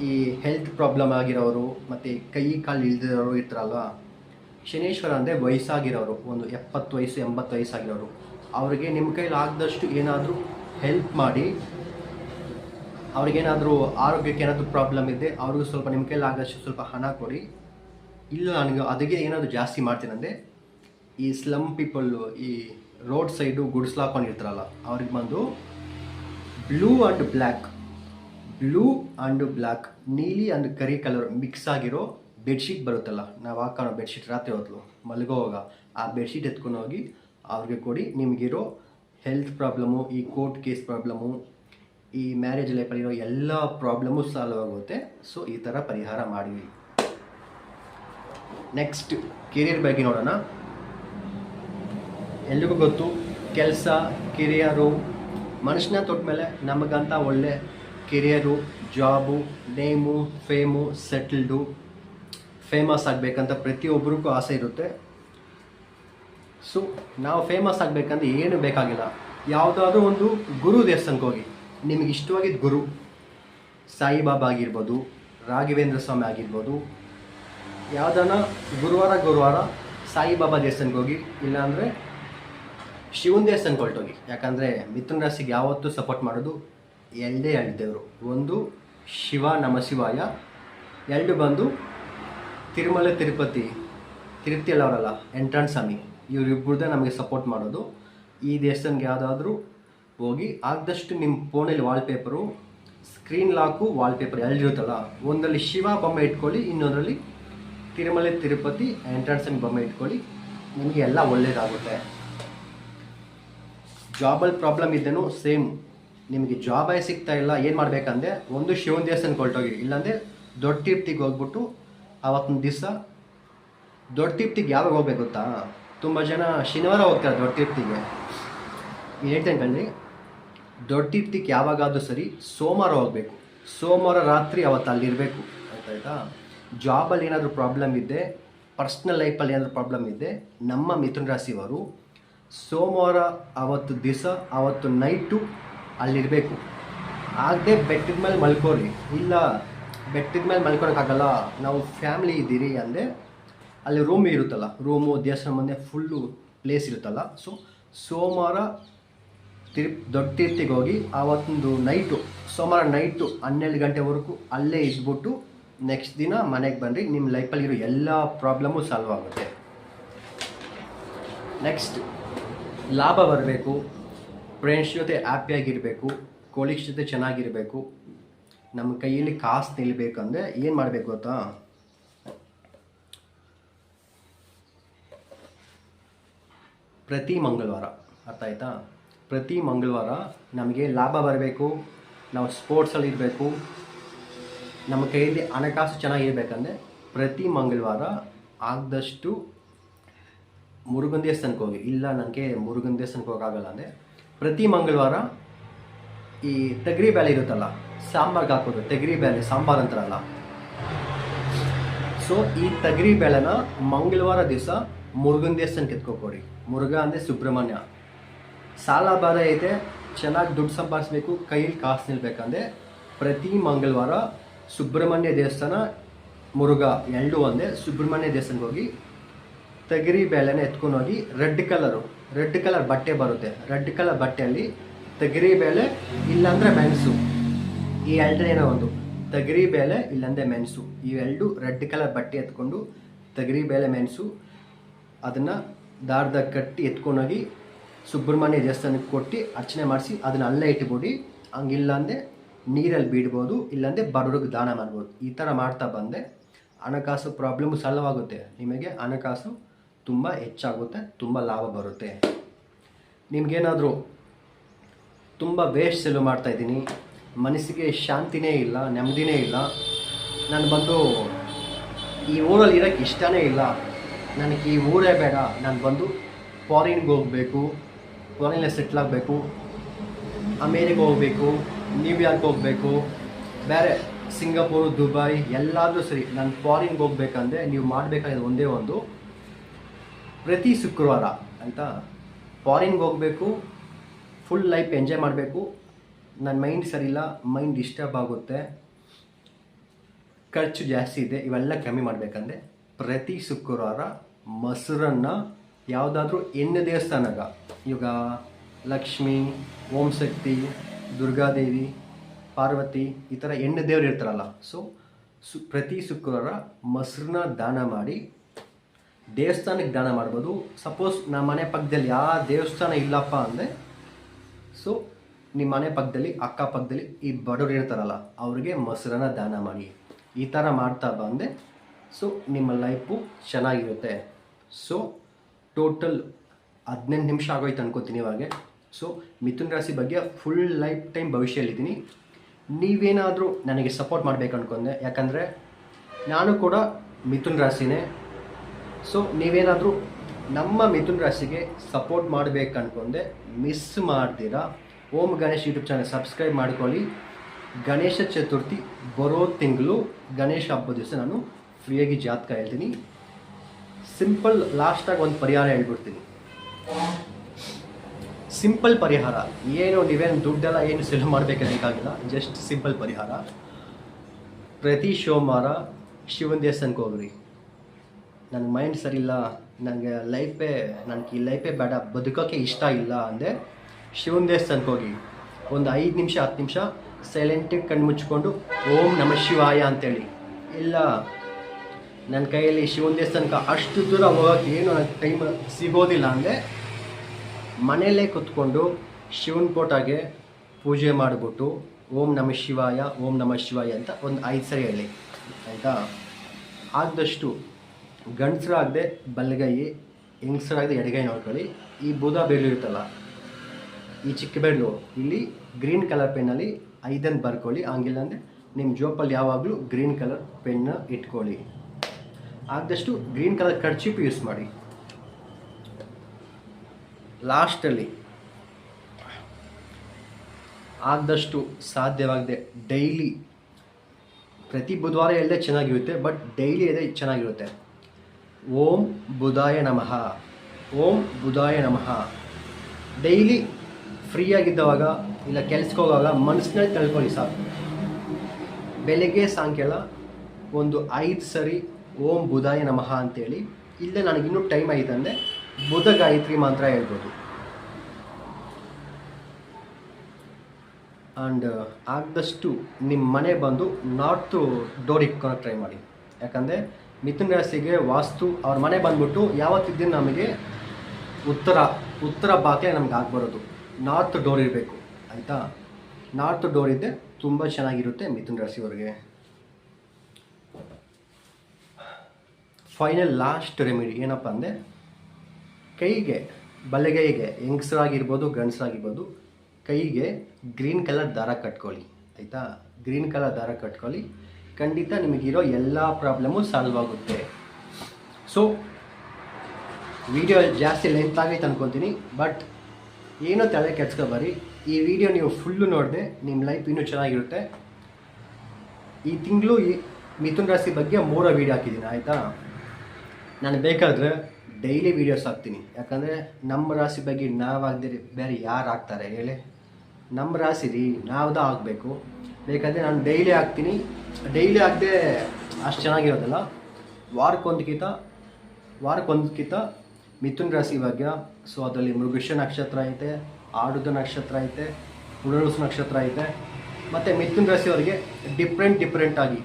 ಈ ಹೆಲ್ತ್ ಪ್ರಾಬ್ಲಮ್ ಆಗಿರೋರು, ಮತ್ತು ಕೈ ಕಾಲು ಇಲ್ದಿರೋರು ಇರ್ತಾರಲ್ವ ಶನೇಶ್ವರ ಅಂದರೆ ವಯಸ್ಸಾಗಿರೋರು, ಒಂದು ಎಪ್ಪತ್ತು ವಯಸ್ಸು, ಎಂಬತ್ತು ವಯಸ್ಸಾಗಿರೋರು, ಅವರಿಗೆ ನಿಮ್ಮ ಕೈಲಿ ಆಗದಷ್ಟು ಏನಾದರೂ ಹೆಲ್ಪ್ ಮಾಡಿ, ಅವ್ರಿಗೇನಾದರೂ ಆರೋಗ್ಯಕ್ಕೆ ಏನಾದರೂ ಪ್ರಾಬ್ಲಮ್ ಇದೆ ಅವ್ರಿಗೂ ಸ್ವಲ್ಪ ನಿಮ್ಮ ಕೈಲಿ ಆಗದಷ್ಟು ಸ್ವಲ್ಪ ಹಣ ಕೊಡಿ. ಇಲ್ಲ ನನಗೆ ಅದಕ್ಕೆ ಏನಾದರೂ ಜಾಸ್ತಿ ಮಾಡ್ತೀನಂದರೆ ಈ ಸ್ಲಮ್ ಪೀಪಲ್ಲು ಈ ರೋಡ್ ಸೈಡು ಗುಡ್ಸ್ಲಾಕೊಂಡಿರ್ತಾರಲ್ಲ, ಅವ್ರಿಗೆ ಬಂದು blue and black blue and black ನೀಲಿ ಆ್ಯಂಡ್ ಕರಿ ಕಲರ್ ಮಿಕ್ಸ್ ಆಗಿರೋ ಬೆಡ್ಶೀಟ್ ಬರುತ್ತಲ್ಲ, ನಾವು ಹಾಕೋಣ ಬೆಡ್ಶೀಟ್ ರಾತ್ರಿ ಹೊತ್ತು ಮಲಗೋವಾಗ ಆ ಬೆಡ್ಶೀಟ್ ಎತ್ಕೊಂಡು ಹೋಗಿ ಅವ್ರಿಗೆ ಕೊಡಿ, ನಿಮಗಿರೋ ಹೆಲ್ತ್ ಪ್ರಾಬ್ಲಮು ಈ ಕೋರ್ಟ್ ಕೇಸ್ ಪ್ರಾಬ್ಲಮು ಈ ಮ್ಯಾರೇಜ್ ಲೈಫಲ್ಲಿರೋ ಎಲ್ಲ ಪ್ರಾಬ್ಲಮು ಸಾಲ್ವ್ ಆಗುತ್ತೆ. ಸೊ ಈ ಥರ ಪರಿಹಾರ ಮಾಡಿ. ನೆಕ್ಸ್ಟ್ ಕೆರಿಯರ್ ಬಗ್ಗೆ ನೋಡೋಣ. ಎಲ್ರಿಗೂ ಗೊತ್ತು, ಕೆಲಸ ಕೆರಿಯರು ಮನುಷ್ಯನ ತೊಟ್ಟ ಮೇಲೆ ನಮಗಂತ ಒಳ್ಳೆ career, job, name, fame, settled. Famous ಆಗಬೇಕಂತ ಪ್ರತಿಯೊಬ್ಬರಿಗೂ ಆಸೆ ಇರುತ್ತೆ. ಸೊ, ನಾವು ಫೇಮಸ್ ಆಗಬೇಕಂದ್ರೆ ಏನು ಬೇಕಾಗಿಲ್ಲ. ಯಾವುದಾದ್ರೂ ಒಂದು ಗುರು ದೇವಸ್ಥಾನಕ್ಕೆ ಹೋಗಿ. ನಿಮಗೆ ಇಷ್ಟವಾಗಿದ್ದ ಗುರು ಸಾಯಿಬಾಬಾ ಆಗಿರ್ಬೋದು, ರಾಘವೇಂದ್ರ ಸ್ವಾಮಿ ಆಗಿರ್ಬೋದು. ಯಾವ್ದಾನ ಗುರುವಾರ ಗುರುವಾರ ಸಾಯಿಬಾಬಾ ದೇವಸ್ಥಾನಕ್ಕೆ ಹೋಗಿ, ಇಲ್ಲಾಂದರೆ ಶಿವನ್ ದೇವಸ್ಥಾನಕ್ಕೆ ಹೊರಟೋಗಿ. ಯಾಕಂದರೆ ಮಿಥುನ್ ರಾಶಿಗೆ ಯಾವತ್ತೂ ಸಪೋರ್ಟ್ ಮಾಡೋದು ಎರಡೇ ಎರಡು ಒಂದು, ಶಿವ ನಮ ಶಿವಾಯ ಎರಡು ಬಂದು ತಿರುಮಲ, ತಿರುಪತಿ. ತಿರುಪತಿಯಲ್ಲಿ ಅವರಲ್ಲ ಎಂಟ್ರನ್ಸ್ ಸ್ವಾಮಿ. ಇವರಿಬ್ಬರದೇ ನಮಗೆ ಸಪೋರ್ಟ್ ಮಾಡೋದು. ಈ ದೇವಸ್ಥಾನಕ್ಕೆ ಯಾವುದಾದ್ರೂ ಹೋಗಿ ಆದಷ್ಟು ನಿಮ್ಮ ಫೋನಲ್ಲಿ ವಾಲ್ಪೇಪರು ಸ್ಕ್ರೀನ್ ಲಾಕು ವಾಲ್ಪೇಪರ್ ಎಲ್ಲಿ ಇರುತ್ತಲ್ಲ ಒಂದರಲ್ಲಿ ಶಿವ ಬೊಮ್ಮೆ ಇಟ್ಕೊಳ್ಳಿ, ಇನ್ನೊಂದರಲ್ಲಿ ತಿರುಮಲೆ, ತಿರುಪತಿ ಎಂಟ್ರನ್ಸ್ ಬೊಮ್ಮೆ ಇಟ್ಕೊಳ್ಳಿ, ನಿಮಗೆ ಎಲ್ಲ ಒಳ್ಳೆಯದಾಗುತ್ತೆ ಜಾಬಲ್ಲಿ ಪ್ರಾಬ್ಲಮ್ ಇದ್ದೇನೋ ಸೇಮ್ ನಿಮಗೆ ಜಾಬೇ ಸಿಗ್ತಾ ಇಲ್ಲ, ಏನು ಮಾಡಬೇಕಂದ್ರೆ ಒಂದು ಶಿವನ ದೇವಸ್ಥಾನಕ್ಕೆ ಹೊರಟೋಗಿ, ಇಲ್ಲಾಂದರೆ ದೊಡ್ಡ ತೀರ್ಥಿಗೆ ಹೋಗ್ಬಿಟ್ಟು ಆವತ್ತಿನ ದಿವಸ ದೊಡ್ಡ ತೀರ್ಥಿಗೆ ಯಾವಾಗ ಹೋಗ್ಬೇಕು ಗೊತ್ತಾ? ತುಂಬ ಜನ ಶನಿವಾರ ಹೋಗ್ತಾರೆ ದೊಡ್ಡ ತೀರ್ಥಿಗೆ ಹೇಳ್ತೇನೆ ಕಣ್ರಿ, ದೊಡ್ಡ ತೀರ್ಥಿಗೆ ಯಾವಾಗಾದರೂ ಸರಿ ಸೋಮವಾರ ಹೋಗಬೇಕು. ಸೋಮವಾರ ರಾತ್ರಿ ಅವತ್ತು ಅಲ್ಲಿರಬೇಕು. ಆಯ್ತಾಯ್ತಾ? ಜಾಬಲ್ಲಿ ಏನಾದರೂ ಪ್ರಾಬ್ಲಮ್ ಇದ್ದೆ ಪರ್ಸ್ನಲ್ ಲೈಫಲ್ಲಿ ಏನಾದರೂ ಪ್ರಾಬ್ಲಮ್ ಇದ್ದೆ ನಮ್ಮ ಮಿಥುನ ರಾಶಿಯವರು ಸೋಮವಾರ ಅವತ್ತು ದಿವಸ, ಅವತ್ತು ನೈಟು ಅಲ್ಲಿರಬೇಕು. ಆಗದೆ ಬೆಟ್ಟದ ಮೇಲೆ ಮಲ್ಕೋರಿ. ಇಲ್ಲ, ಬೆಟ್ಟದ ಮೇಲೆ ಮಲ್ಕೊಳಕ್ಕಾಗಲ್ಲ. ನಾವು ಫ್ಯಾಮಿಲಿ ಇದ್ದೀರಿ ಅಂದರೆ ಅಲ್ಲಿ ರೂಮ್ ಇರುತ್ತಲ್ಲ. ರೂಮು ದೇವಸ್ಥಾನ ಮುಂದೆ ಫುಲ್ಲು ಪ್ಲೇಸ್ ಇರುತ್ತಲ್ಲ. ಸೊ ಸೋಮವಾರ ತಿರು, ದೊಡ್ಡ ತೀರ್ಥಿಗೆ ಹೋಗಿ ಆವತ್ತೊಂದು ನೈಟು ಸೋಮವಾರ ನೈಟು ಹನ್ನೆರಡು ಗಂಟೆವರೆಗೂ ಅಲ್ಲೇ ಇದ್ಬಿಟ್ಟು ನೆಕ್ಸ್ಟ್ ದಿನ ಮನೆಗೆ ಬನ್ನಿರಿ ನಿಮ್ಮ ಲೈಫಲ್ಲಿರೋ ಎಲ್ಲ ಪ್ರಾಬ್ಲಮ್ಮು ಸಾಲ್ವ್ ಆಗುತ್ತೆ. ನೆಕ್ಸ್ಟ್ ಲಾಭ ಬರಬೇಕು. ಫ್ರೆಂಡ್ಸ್ ಜೊತೆ ಹ್ಯಾಪಿಯಾಗಿರಬೇಕು ಕೋಲೀಗ್ಸ್ ಜೊತೆ ಚೆನ್ನಾಗಿರಬೇಕು, ನಮ್ಮ ಕೈಯಲ್ಲಿ ಕಾಸು ನಿಲ್ಲಬೇಕಂದ್ರೆ ಏನು ಮಾಡಬೇಕು ಗೊತ್ತಾ? ಪ್ರತಿ ಮಂಗಳವಾರ, ಅರ್ಥ ಆಯ್ತಾ? ಪ್ರತಿ ಮಂಗಳವಾರ ನಮಗೆ ಲಾಭ ಬರಬೇಕು, ನಾವು ಸ್ಪೋರ್ಟ್ಸಲ್ಲಿ ಇರಬೇಕು, ನಮ್ಮ ಕೈಯಲ್ಲಿ ಹಣಕಾಸು ಚೆನ್ನಾಗಿರ್ಬೇಕಂದ್ರೆ ಪ್ರತಿ ಮಂಗಳವಾರ ಆದಷ್ಟು ಮುರುಗನ್ ದೇವಸ್ಥಾನಕ್ಕೆ ಹೋಗಿ. ಇಲ್ಲ, ನನಗೆ ಮುರುಗನ್ ದೇವಸ್ಥಾನಕ್ಕೆ ಹೋಗೋಕ್ಕಾಗಲ್ಲ ಅಂದರೆ ಪ್ರತಿ ಮಂಗಳವಾರ ಈ ತೆಗರಿ ಬೇಳೆ ಇರುತ್ತಲ್ಲ ಸಾಂಬಾರ್ಗೆ ಹಾಕೋದು, ತೆಗರಿ ಬೇಳೆ ಸಾಂಬಾರು ಅಂತಾರಲ್ಲ. ಸೊ ಈ ತಗರಿ ಬೇಳೆನ ಮಂಗಳವಾರ ದಿವಸ ಮುರುಗನ್ ದೇವಸ್ಥಾನಕ್ಕೆ ಎತ್ಕೊಕೊಡಿ ಮುರುಘ ಅಂದರೆ ಸುಬ್ರಹ್ಮಣ್ಯ. ಸಾಲ ಬಾರ ಐತೆ, ಚೆನ್ನಾಗಿ ದುಡ್ಡು ಸಂಪಾದಿಸ್ಬೇಕು ಕೈಯಲ್ಲಿ ಕಾಸು ನಿಲ್ಬೇಕಂದ್ರೆ ಪ್ರತಿ ಮಂಗಳವಾರ ಸುಬ್ರಹ್ಮಣ್ಯ ದೇವಸ್ಥಾನ ಮುರುಘ ಎರಡು ಒಂದೇ, ಸುಬ್ರಹ್ಮಣ್ಯ ದೇವಸ್ಥಾನಕ್ಕೆ ಹೋಗಿ ತಗರಿ ಬೇಳೆನ ಎತ್ಕೊಂಡು ಹೋಗಿ ರೆಡ್ ಕಲರು. ರೆಡ್ ಕಲರ್ ಬಟ್ಟೆ ಬರುತ್ತೆ. ರೆಡ್ ಕಲರ್ ಬಟ್ಟೆಯಲ್ಲಿ ತಗರಿ ಬೇಳೆ ಇಲ್ಲಾಂದರೆ ಮೆಣಸು. ಈ ಎರಡನೇನೋ ಒಂದು. ತಗರಿ ಬೇಳೆ ಇಲ್ಲಾಂದರೆ ಮೆಣಸು. ಇವೆರಡು ರೆಡ್ ಕಲರ್ ಬಟ್ಟೆ ಎತ್ಕೊಂಡು ತಗರಿ ಬೇಳೆ ಮೆಣಸು. ಅದನ್ನು ದಾರ್ದ ಕಟ್ಟಿ ಎತ್ಕೊಂಡೋಗಿ ಸುಬ್ರಹ್ಮಣ್ಯ ದೇವಸ್ಥಾನಕ್ಕೆ ಕೊಟ್ಟು ಅರ್ಚನೆ ಮಾಡಿಸಿ ಅದನ್ನು ಅಲ್ಲೇ ಇಟ್ಬಿಡಿ. ಹಂಗಿಲ್ಲ ಅಂದರೆ ನೀರಲ್ಲಿ ಬೀಡ್ಬೋದು, ಇಲ್ಲಾಂದರೆ ಬಡವ್ರಿಗೆ ದಾನ ಮಾಡ್ಬೋದು. ಈ ಥರ ಮಾಡ್ತಾ ಬಂದೆ. ಹಣಕಾಸು ಪ್ರಾಬ್ಲಮ್ ಸಾಲ್ವ್ ಆಗುತ್ತೆ. ನಿಮಗೆ ಹಣಕಾಸು ತುಂಬ ಹೆಚ್ಚಾಗುತ್ತೆ, ತುಂಬ ಲಾಭ ಬರುತ್ತೆ. ನಿಮಗೇನಾದರೂ ತುಂಬ ವೇಸ್ಟ್ ಸೆಲ್ ಮಾಡ್ತಾ ಇದ್ದೀನಿ, ಮನಸ್ಸಿಗೆ ಶಾಂತಿನೇ ಇಲ್ಲ, ನೆಮ್ಮದಿನೇ ಇಲ್ಲ, ನಾನು ಬಂದು ಈ ಊರಲ್ಲಿ ಇರೋಕ್ಕೆ ಇಷ್ಟನೇ ಇಲ್ಲ, ನನಗೆ ಈ ಊರೇ ಬೇಡ, ನಾನು ಬಂದು ಫಾರಿನ್ಗೆ ಹೋಗಬೇಕು ಫಾರಿನಲ್ಲಿ ಸೆಟ್ಲ್ ಆಗಬೇಕು, ಅಮೇರಿಕ ಹೋಗಬೇಕು ನ್ಯೂಯಾರ್ಕ್ ಹೋಗಬೇಕು, ಬೇರೆ ಸಿಂಗಾಪುರ್ ದುಬೈ ಎಲ್ಲಾದರೂ ಸರಿ, ನಾನು ಫಾರಿನ್ಗೆ ಹೋಗ್ಬೇಕಂದ್ರೆ ನೀವು ಮಾಡಬೇಕಾದ ಒಂದೇ ಒಂದು ಪ್ರತಿ ಶುಕ್ರವಾರ ಆಯಿತಾ ಫಾರಿನ್ಗೆ ಹೋಗಬೇಕು ಫುಲ್ ಲೈಫ್ ಎಂಜಾಯ್ ಮಾಡಬೇಕು. ನನ್ನ ಮೈಂಡ್ ಸರಿಯಿಲ್ಲ ಮೈಂಡ್ ಡಿಸ್ಟರ್ಬ್ ಆಗುತ್ತೆ. ಖರ್ಚು ಜಾಸ್ತಿ ಇದೆ, ಇವೆಲ್ಲ ಕಮ್ಮಿ ಮಾಡಬೇಕಂದ್ರೆ ಪ್ರತಿ ಶುಕ್ರವಾರ ಮೊಸರನ್ನು ಯಾವುದಾದ್ರೂ ಎಣ್ಣೆ ದೇವಸ್ಥಾನಗ ಈಗ ಲಕ್ಷ್ಮಿ, ಓಂ ಶಕ್ತಿ ದುರ್ಗಾದೇವಿ ಪಾರ್ವತಿ, ಈ ಥರ ಎಣ್ಣೆ ದೇವರು ಇರ್ತಾರಲ್ಲ. ಸೊ ಸು, ಪ್ರತಿ ಶುಕ್ರವಾರ ಮೊಸರನ್ನ ದಾನ ಮಾಡಿ ದೇವಸ್ಥಾನಕ್ಕೆ ದಾನ ಮಾಡ್ಬೋದು. ಸಪೋಸ್ ನಮ್ಮ ಮನೆ ಪಕ್ಕದಲ್ಲಿ ಯಾವ ದೇವಸ್ಥಾನ ಇಲ್ಲಪ್ಪ ಅಂದರೆ ಸೊ ನಿಮ್ಮ ಮನೆ ಪಕ್ಕದಲ್ಲಿ ಅಕ್ಕಪಕ್ಕದಲ್ಲಿ ಈ ಬಡವ್ರು ಇರ್ತಾರಲ್ಲ, ಅವ್ರಿಗೆ ಮೊಸರನ್ನ ದಾನ ಮಾಡಿ. ಈ ಥರ ಮಾಡ್ತಾ ಬಂದೆ ಸೊ ನಿಮ್ಮ ಲೈಫು ಚೆನ್ನಾಗಿರುತ್ತೆ. ಸೊ ಟೋಟಲ್ ಹದಿನೆಂಟು ನಿಮಿಷ ಆಗೋಯ್ತು ಅನ್ಕೋತೀನಿ ಇವಾಗೆ. ಸೊ ಮಿಥುನ್ ರಾಶಿ ಬಗ್ಗೆ ಫುಲ್ ಲೈಫ್ ಟೈಮ್ ಭವಿಷ್ಯಲ್ಲಿದ್ದೀನಿ ನೀವೇನಾದರೂ ನನಗೆ ಸಪೋರ್ಟ್ ಮಾಡಬೇಕು ಅನ್ಕೊಂಡೆ. ಯಾಕಂದರೆ, ನಾನು ಕೂಡ ಮಿಥುನ್ ರಾಶಿನೇ. ಸೊ ನೀವೇನಾದರೂ ನಮ್ಮ ಮಿಥುನ್ ರಾಶಿಗೆ ಸಪೋರ್ಟ್ ಮಾಡಬೇಕು ಅನ್ಕೊಂಡೆ ಮಿಸ್ ಮಾಡ್ತೀರಾ? Om Ganesh YouTube channel subscribe ಮಾಡ್ಕೊಳ್ಳಿ. ಗಣೇಶ ಚತುರ್ಥಿ ಬರೋ ತಿಂಗಳು ಗಣೇಶ ಹಬ್ಬದ ದಿವಸ ನಾನು ಫ್ರೀಯಾಗಿ ಜಾತಕ ಹೇಳ್ತೀನಿ. ಸಿಂಪಲ್ ಲಾಸ್ಟಾಗಿ ಒಂದು ಪರಿಹಾರ ಹೇಳ್ಬಿಡ್ತೀನಿ. ಸಿಂಪಲ್ ಪರಿಹಾರ. ಏನು ನೀವೇನು ದುಡ್ಡೆಲ್ಲ ಏನು ಸೆಲ್ ಮಾಡಬೇಕಾಗಿಲ್ಲ ಜಸ್ಟ್ ಸಿಂಪಲ್ ಪರಿಹಾರ. ಪ್ರತಿ ಸೋಮವಾರ ಶಿವನ ದೇವಸ್ಥಾನಕ್ಕೆ ಹೋಗ್ರಿ. ನನ್ನ ಮೈಂಡ್ ಸರಿ ಇಲ್ಲ. ನನಗೆ ಲೈಫೇ ನನಗೆ ಈ ಲೈಫೇ ಬೇಡ ಬದುಕೋಕ್ಕೆ ಇಷ್ಟ ಇಲ್ಲ ಅಂದರೆ ಶಿವನ ದೇವಸ್ಥಾನಕ್ಕೆ ಹೋಗಿ. ಒಂದು ಐದು ನಿಮಿಷ, ಹತ್ತು ನಿಮಿಷ ಸೈಲೆಂಟಾಗಿ ಕಣ್ಣು ಮುಚ್ಕೊಂಡು ಓಂ ನಮ ಶಿವಾಯ ಅಂತೇಳಿ. ಇಲ್ಲ ನನ್ನ ಕೈಯಲ್ಲಿ ಶಿವನ ದೇವಸ್ಥಾನಕ್ಕೆ ಅಷ್ಟು ದೂರ ಹೋಗೋಕೆ ಏನು ನನಗೆ ಟೈಮ್ ಸಿಗೋದಿಲ್ಲ ಅಂದರೆ ಮನೆಯಲ್ಲೇ ಕೂತ್ಕೊಂಡು ಶಿವನ ಕೋಟಾಗೆ ಪೂಜೆ ಮಾಡಿಬಿಟ್ಟು ಓಂ ನಮ ಶಿವಾಯ, ಓಂ ನಮ ಶಿವಾಯ ಅಂತ ಒಂದು ಐದು ಸರಿ ಹೇಳಿ. ಆಯಿತಾ? ಆದಷ್ಟು ಗಂಡಸರಾಗದೆ ಬಲಗೈ ಹೆಂಗಸರಾಗದೆ ಎಡಗೈ ನೋಡ್ಕೊಳ್ಳಿ. ಈ ಬೂದ ಬೆರಳು ಇರುತ್ತಲ್ಲ ಈ ಚಿಕ್ಕ ಬೆರಳು ಇಲ್ಲಿ ಗ್ರೀನ್ ಕಲರ್ ಪೆನ್ನಲ್ಲಿ ಐದನ್ನು ಬರ್ಕೊಳ್ಳಿ. ಹಂಗಿಲ್ಲ ಅಂದರೆ ನಿಮ್ಮ ಜೋಪಲ್ಲಿ ಯಾವಾಗಲೂ ಗ್ರೀನ್ ಕಲರ್ ಪೆನ್ನ ಇಟ್ಕೊಳ್ಳಿ. ಆದಷ್ಟು ಗ್ರೀನ್ ಕಲರ್ ಕರ್ಚಿಪ್ ಯೂಸ್ ಮಾಡಿ. ಲಾಸ್ಟಲ್ಲಿ ಆದಷ್ಟು ಸಾಧ್ಯವಾಗದೆ ಡೈಲಿ, ಪ್ರತಿ ಬುಧವಾರ ಎಲ್ಲೇ ಚೆನ್ನಾಗಿರುತ್ತೆ, ಬಟ್ ಡೈಲಿ ಎದೆ ಚೆನ್ನಾಗಿರುತ್ತೆ. ಓಂ ಬುಧಾಯ ನಮಃ. ಓಂ ಬುಧಾಯ ನಮಃ. ಡೈಲಿ ಫ್ರೀಯಾಗಿದ್ದವಾಗ ಇಲ್ಲ ಕೆಲ್ಸಕ್ಕೆ ಹೋಗುವಾಗ ಮನಸ್ಸಿನಲ್ಲಿ ತಳ್ಕೊಳ್ಳಿ ಸಾಕು. ಬೆಳಗ್ಗೆ ಸಾಯಂಕಾಲ ಒಂದು ಐದು ಸರಿ ಓಂ ಬುಧಾಯ ನಮಃ ಅಂತೇಳಿ. ಇಲ್ಲೇ ನನಗಿನ್ನೂ ಟೈಮ್ ಆಯಿತಂದರೆ ಬುಧ ಗಾಯತ್ರಿ ಮಂತ್ರ ಹೇಳ್ಬೋದು. ಆ್ಯಂಡ್ ಆದಷ್ಟು ನಿಮ್ಮ ಮನೆ ಬಂದು ನಾರ್ತ್ ಡೋರ್ ಇಟ್ಕೊಳಕ್ಕೆ ಟ್ರೈ ಮಾಡಿ. ಯಾಕಂದರೆ ಮಿಥುನ ರಾಶಿಗೆ ವಾಸ್ತು ಅವ್ರ ಮನೆ ಬಂದ್ಬಿಟ್ಟು ಯಾವತ್ತಿದ್ದ ನಮಗೆ ಉತ್ತರ ಉತ್ತರ ಬಾಗಿಲೇ ನಮ್ಗೆ ಆಗ್ಬರೋದು. ನಾರ್ತ್ ಡೋರ್ ಇರಬೇಕು, ಆಯಿತಾ? ನಾರ್ತ್ ಡೋರ್ ಇದ್ದರೆ ತುಂಬ ಚೆನ್ನಾಗಿರುತ್ತೆ ಮಿಥುನ ರಾಶಿಯವ್ರಿಗೆ ಫೈನಲ್ ಲಾಸ್ಟ್ ರೆಮಿಡಿ ಏನಪ್ಪ ಅಂದರೆ ಕೈಗೆ, ಬಲೆಗೈಗೆ ಹೆಂಗಸರಾಗಿರ್ಬೋದು ಗಂಡಸರಾಗಿರ್ಬೋದು, ಕೈಗೆ ಗ್ರೀನ್ ಕಲರ್ ದಾರ ಕಟ್ಕೊಳ್ಳಿ, ಆಯಿತಾ? ಗ್ರೀನ್ ಕಲರ್ ದಾರ ಕಟ್ಕೊಳ್ಳಿ. ಖಂಡಿತ ನಿಮಗಿರೋ ಎಲ್ಲ ಪ್ರಾಬ್ಲಮ್ಮು ಸಾಲ್ವ್ ಆಗುತ್ತೆ. ಸೊ ವಿಡಿಯೋ ಜಾಸ್ತಿ ಲೆಂತ್ ಆಗೈತೆ ಅನ್ಕೊತೀನಿ ಬಟ್ ಏನೋ ತಲೆ ಕೆಡ್ಸ್ಕೊಬಾರಿ ಈ ವಿಡಿಯೋ ನೀವು ಫುಲ್ಲು ನೋಡಿದೆ ನಿಮ್ಮ ಲೈಫ್ ಇನ್ನೂ ಚೆನ್ನಾಗಿರುತ್ತೆ. ಈ ತಿಂಗಳು ಈ ಮಿಥುನ್ ರಾಶಿ ಬಗ್ಗೆ ಮೂರ ವೀಡಿಯೋ ಹಾಕಿದ್ದೀನಿ, ಆಯಿತಾ? ನಾನು ಬೇಕಾದರೆ ಡೈಲಿ ವೀಡಿಯೋಸ್ ಹಾಕ್ತೀನಿ. ಯಾಕಂದರೆ ನಮ್ಮ ರಾಶಿ ಬಗ್ಗೆ ನಾವಾಗದೆ ಬೇರೆ ಯಾರು ಹಾಕ್ತಾರೆ ಹೇಳಿ? ನಮ್ಮ ರಾಶಿ ರೀ ನಾವ್ದು ಆಗಬೇಕು. ಬೇಕಾದರೆ ನಾನು ಡೈಲಿ ಹಾಕ್ತೀನಿ. ಡೈಲಿ ಹಾಕದೆ ಅಷ್ಟು ಚೆನ್ನಾಗಿರೋದಿಲ್ಲ? ವಾರಕ್ಕೊಂದಕ್ಕಿಂತ ವಾರಕ್ಕೊಂದಕ್ಕಿಂತ ಮಿಥುನ್ ರಾಶಿ ಭಾಗ್ಯ. ಸೊ ಅದರಲ್ಲಿ ಮೃಗಶ ನಕ್ಷತ್ರ ಐತೆ ಆಡುದ ನಕ್ಷತ್ರ ಐತೆ ಪುನರ್ವಸು ನಕ್ಷತ್ರ ಐತೆ. ಮತ್ತು ಮಿಥುನ್ ರಾಶಿಯವರಿಗೆ ಡಿಫ್ರೆಂಟ್ ಡಿಫ್ರೆಂಟ್ ಆಗಿ.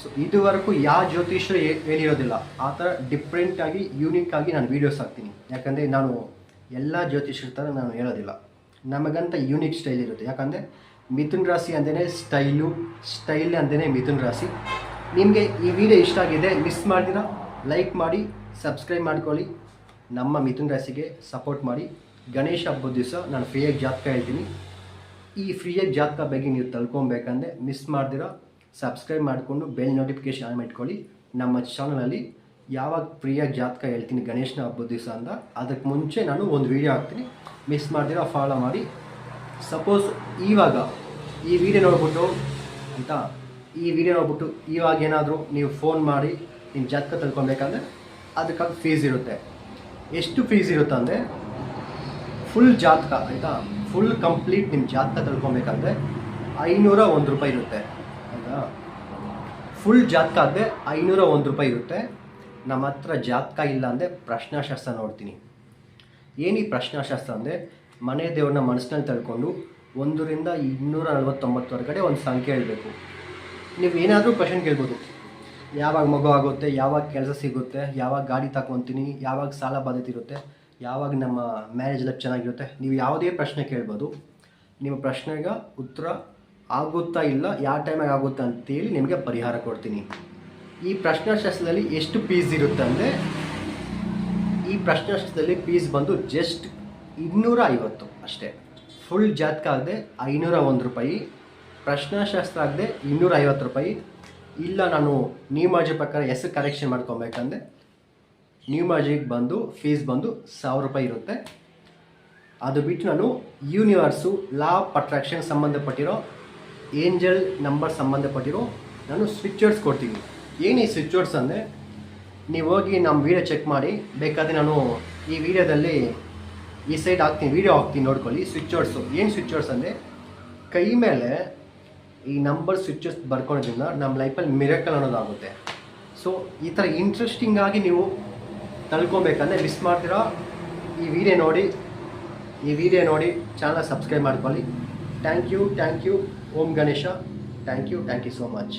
ಸೊ ಇದುವರೆಗೂ ಯಾವ ಜ್ಯೋತಿಷ್ಯರು ಹೇಳಿರೋದಿಲ್ಲ. ಆ ಥರ ಡಿಫ್ರೆಂಟಾಗಿ ಯೂನಿಕ್ ಆಗಿ ನಾನು ವೀಡಿಯೋಸ್ ಹಾಕ್ತೀನಿ. ಯಾಕಂದರೆ ನಾನು ಎಲ್ಲ ಜ್ಯೋತಿಷ್ಯರ ಥರ ನಾನು ಹೇಳೋದಿಲ್ಲ. ನಮಗಂತ ಯೂನಿಕ್ ಸ್ಟೈಲ್ ಇರುತ್ತೆ. ಯಾಕಂದರೆ ಮಿಥುನ್ ರಾಶಿ ಅಂದೇ ಸ್ಟೈಲು ಸ್ಟೈಲ್ ಅಂದೇ ಮಿಥುನ್ ರಾಶಿ. ನಿಮಗೆ ಈ ವಿಡಿಯೋ ಇಷ್ಟ ಆಗಿದೆ ಮಿಸ್ ಮಾಡಿದಿರ ಲೈಕ್ ಮಾಡಿ ಸಬ್ಸ್ಕ್ರೈಬ್ ಮಾಡ್ಕೊಳ್ಳಿ. ನಮ್ಮ ಮಿಥುನ್ ರಾಶಿಗೆ ಸಪೋರ್ಟ್ ಮಾಡಿ. ಗಣೇಶ ಹಬ್ಬದ ದಿವಸ ನಾನು ಫ್ರೀಯಾಗಿ ಜಾತಕ ಹೇಳ್ತೀನಿ. ಈ ಫ್ರೀಯಾಗಿ ಜಾತಕ ಬಗ್ಗೆ ನೀವು ತಳ್ಕೊಬೇಕಂದ್ರೆ ಮಿಸ್ ಮಾಡ್ದಿರ ಸಬ್ಸ್ಕ್ರೈಬ್ ಮಾಡಿಕೊಂಡು ಬೆಲ್ ನೋಟಿಫಿಕೇಶನ್ ಆನ್ ಮಾಡ್ಕೊಳ್ಳಿ. ನಮ್ಮ ಚಾನಲಲ್ಲಿ ಯಾವಾಗ ಫ್ರೀಯಾಗಿ ಜಾತಕ ಹೇಳ್ತೀನಿ ಗಣೇಶನ ಹಬ್ಬದ ದಿವಸ ಅಂತ. ಅದಕ್ಕೆ ಮುಂಚೆ ನಾನು ಒಂದು ವೀಡಿಯೋ ಹಾಕ್ತೀನಿ. ಮಿಸ್ ಮಾಡ್ದಿರ ಫಾಲೋ ಮಾಡಿ. ಸಪೋಸ್ ಇವಾಗ ಈ ವಿಡಿಯೋ ನೋಡ್ಬಿಟ್ಟು ಅಂತ, ಈ ವಿಡಿಯೋ ನೋಡ್ಬಿಟ್ಟು ಇವಾಗ ಏನಾದರೂ ನೀವು ಫೋನ್ ಮಾಡಿ ನಿಮ್ಮ ಜಾತಕ ತಿಳ್ಕೊಬೇಕಂದ್ರೆ ಅದಕ್ಕಾಗಿ ಫೀಸ್ ಇರುತ್ತೆ. ಎಷ್ಟು ಫೀಸ್ ಇರುತ್ತೆ ಅಂದರೆ ಫುಲ್ ಜಾತಕ ಆಯಿತಾ? ಫುಲ್ ಕಂಪ್ಲೀಟ್ ನಿಮ್ಮ ಜಾತಕ ತಿಳ್ಕೊಬೇಕಂದ್ರೆ ಐನೂರ ಒಂದು ರೂಪಾಯಿ ಇರುತ್ತೆ. ಆಯಿತಾ? ಫುಲ್ ಜಾತಕ ಅಂದರೆ ಐನೂರ ಒಂದು ರೂಪಾಯಿ ಇರುತ್ತೆ. ನಮ್ಮ ಹತ್ರ ಜಾತಕ ಇಲ್ಲ ಅಂದರೆ ಪ್ರಶ್ನಾಶಾಸ್ತ್ರ ನೋಡ್ತೀನಿ. ಏನು ಈ ಪ್ರಶ್ನಾಶಾಸ್ತ್ರ ಅಂದರೆ ಮನೆ ದೇವ್ರನ್ನ ಮನಸ್ಸಿನಲ್ಲಿ ತಳ್ಕೊಂಡು ಒಂದರಿಂದ ಇನ್ನೂರ ನಲ್ವತ್ತೊಂಬತ್ತವರೆಗಡೆ ಒಂದು ಸಂಖ್ಯೆ ಹೇಳಬೇಕು. ನೀವು ಏನಾದರೂ ಕ್ವಶನ್ ಕೇಳ್ಬೋದು. ಯಾವಾಗ ಮಗು ಆಗುತ್ತೆ, ಯಾವಾಗ ಕೆಲಸ ಸಿಗುತ್ತೆ, ಯಾವಾಗ ಗಾಡಿ ತಗೊತೀನಿ ಯಾವಾಗ ಸಾಲ ಬಾಧ್ಯತೆ ಇರುತ್ತೆ, ಯಾವಾಗ ನಮ್ಮ ಮ್ಯಾರೇಜ್ ಲೈಫ್ ಚೆನ್ನಾಗಿರುತ್ತೆ, ನೀವು ಯಾವುದೇ ಪ್ರಶ್ನೆ ಕೇಳ್ಬೋದು. ನಿಮ್ಮ ಪ್ರಶ್ನೆಗೆ ಉತ್ತರ ಆಗುತ್ತಾ ಇಲ್ಲ, ಯಾವ ಟೈಮಾಗ ಆಗುತ್ತೆ ಅಂತೇಳಿ ನಿಮಗೆ ಪರಿಹಾರ ಕೊಡ್ತೀನಿ. ಈ ಪ್ರಶ್ನಾಶಾಸ್ತ್ರದಲ್ಲಿ ಎಷ್ಟು ಪೀಸ್ ಇರುತ್ತೆ ಅಂದರೆ, ಈ ಪ್ರಶ್ನಾಶಾಸ್ತ್ರದಲ್ಲಿ ಪೀಸ್ ಬಂದು ಜಸ್ಟ್ ಇನ್ನೂರ ಐವತ್ತು ಅಷ್ಟೇ. ಫುಲ್ ಜಾತಕ ಆಗದೆ ಐನೂರ ಒಂದು ರೂಪಾಯಿ, ಪ್ರಶ್ನಾಶಾಸ್ತ್ರ ಆಗದೆ ಇನ್ನೂರ ಐವತ್ತು ರೂಪಾಯಿ. ಇಲ್ಲ, ನಾನು ನ್ಯೂ ಮಾಜಿ ಪ್ರಕಾರ ಹೆಸರು ಕರೆಕ್ಷನ್ ಮಾಡ್ಕೊಬೇಕಂದ್ರೆ ನ್ಯೂ ಮಾಜಿಗೆ ಬಂದು ಫೀಸ್ ಬಂದು ಸಾವಿರ ರೂಪಾಯಿ ಇರುತ್ತೆ. ಅದು ಬಿಟ್ಟು ನಾನು ಯೂನಿವರ್ಸು ಲಾ ಆಫ್ ಅಟ್ರಾಕ್ಷನ್ ಸಂಬಂಧಪಟ್ಟಿರೋ ಏಂಜಲ್ ನಂಬರ್ ಸಂಬಂಧಪಟ್ಟಿರೋ, ನಾನು ಸ್ವಿಚರ್ಸ್ ಕೊಡ್ತೀನಿ. ಏನು ಈ ಸ್ವಿಚರ್ಸ್ ಅಂದರೆ, ನೀವು ಹೋಗಿ ನಮ್ಮ ವೀಡಿಯೋ ಚೆಕ್ ಮಾಡಿ, ಬೇಕಾದರೆ ನಾನು ಈ ವಿಡಿಯೋದಲ್ಲಿ ಈ ಸೈಡ್ ಹಾಕ್ತೀನಿ ವೀಡಿಯೋ ಹಾಕ್ತೀನಿ ನೋಡ್ಕೊಳ್ಳಿ ಸ್ವಿಚರ್ಸು ಏನು ಸ್ವಿಚ್ಚರ್ಸ್ ಅಂದರೆ, ಕೈ ಮೇಲೆ ಈ ನಂಬರ್ ಸ್ವಿಚಸ್ ಬರ್ಕೊಳೋದ್ರಿಂದ ನಮ್ಮ ಲೈಫಲ್ಲಿ ಮಿರಕಲ್ ಅನ್ನೋದಾಗುತ್ತೆ ಸೊ ಈ ಥರ ಇಂಟ್ರೆಸ್ಟಿಂಗ್ ಆಗಿ ನೀವು ತಳ್ಕೊಬೇಕಂದ್ರೆ ಮಿಸ್ ಮಾಡ್ತೀರಾ, ಈ ವಿಡಿಯೋ ನೋಡಿ, ಈ ವಿಡಿಯೋ ನೋಡಿ ಚಾನಲ್ ಸಬ್ಸ್ಕ್ರೈಬ್ ಮಾಡ್ಕೊಳ್ಳಿ. Thank you thank you Om Ganesha. Thank you thank you so much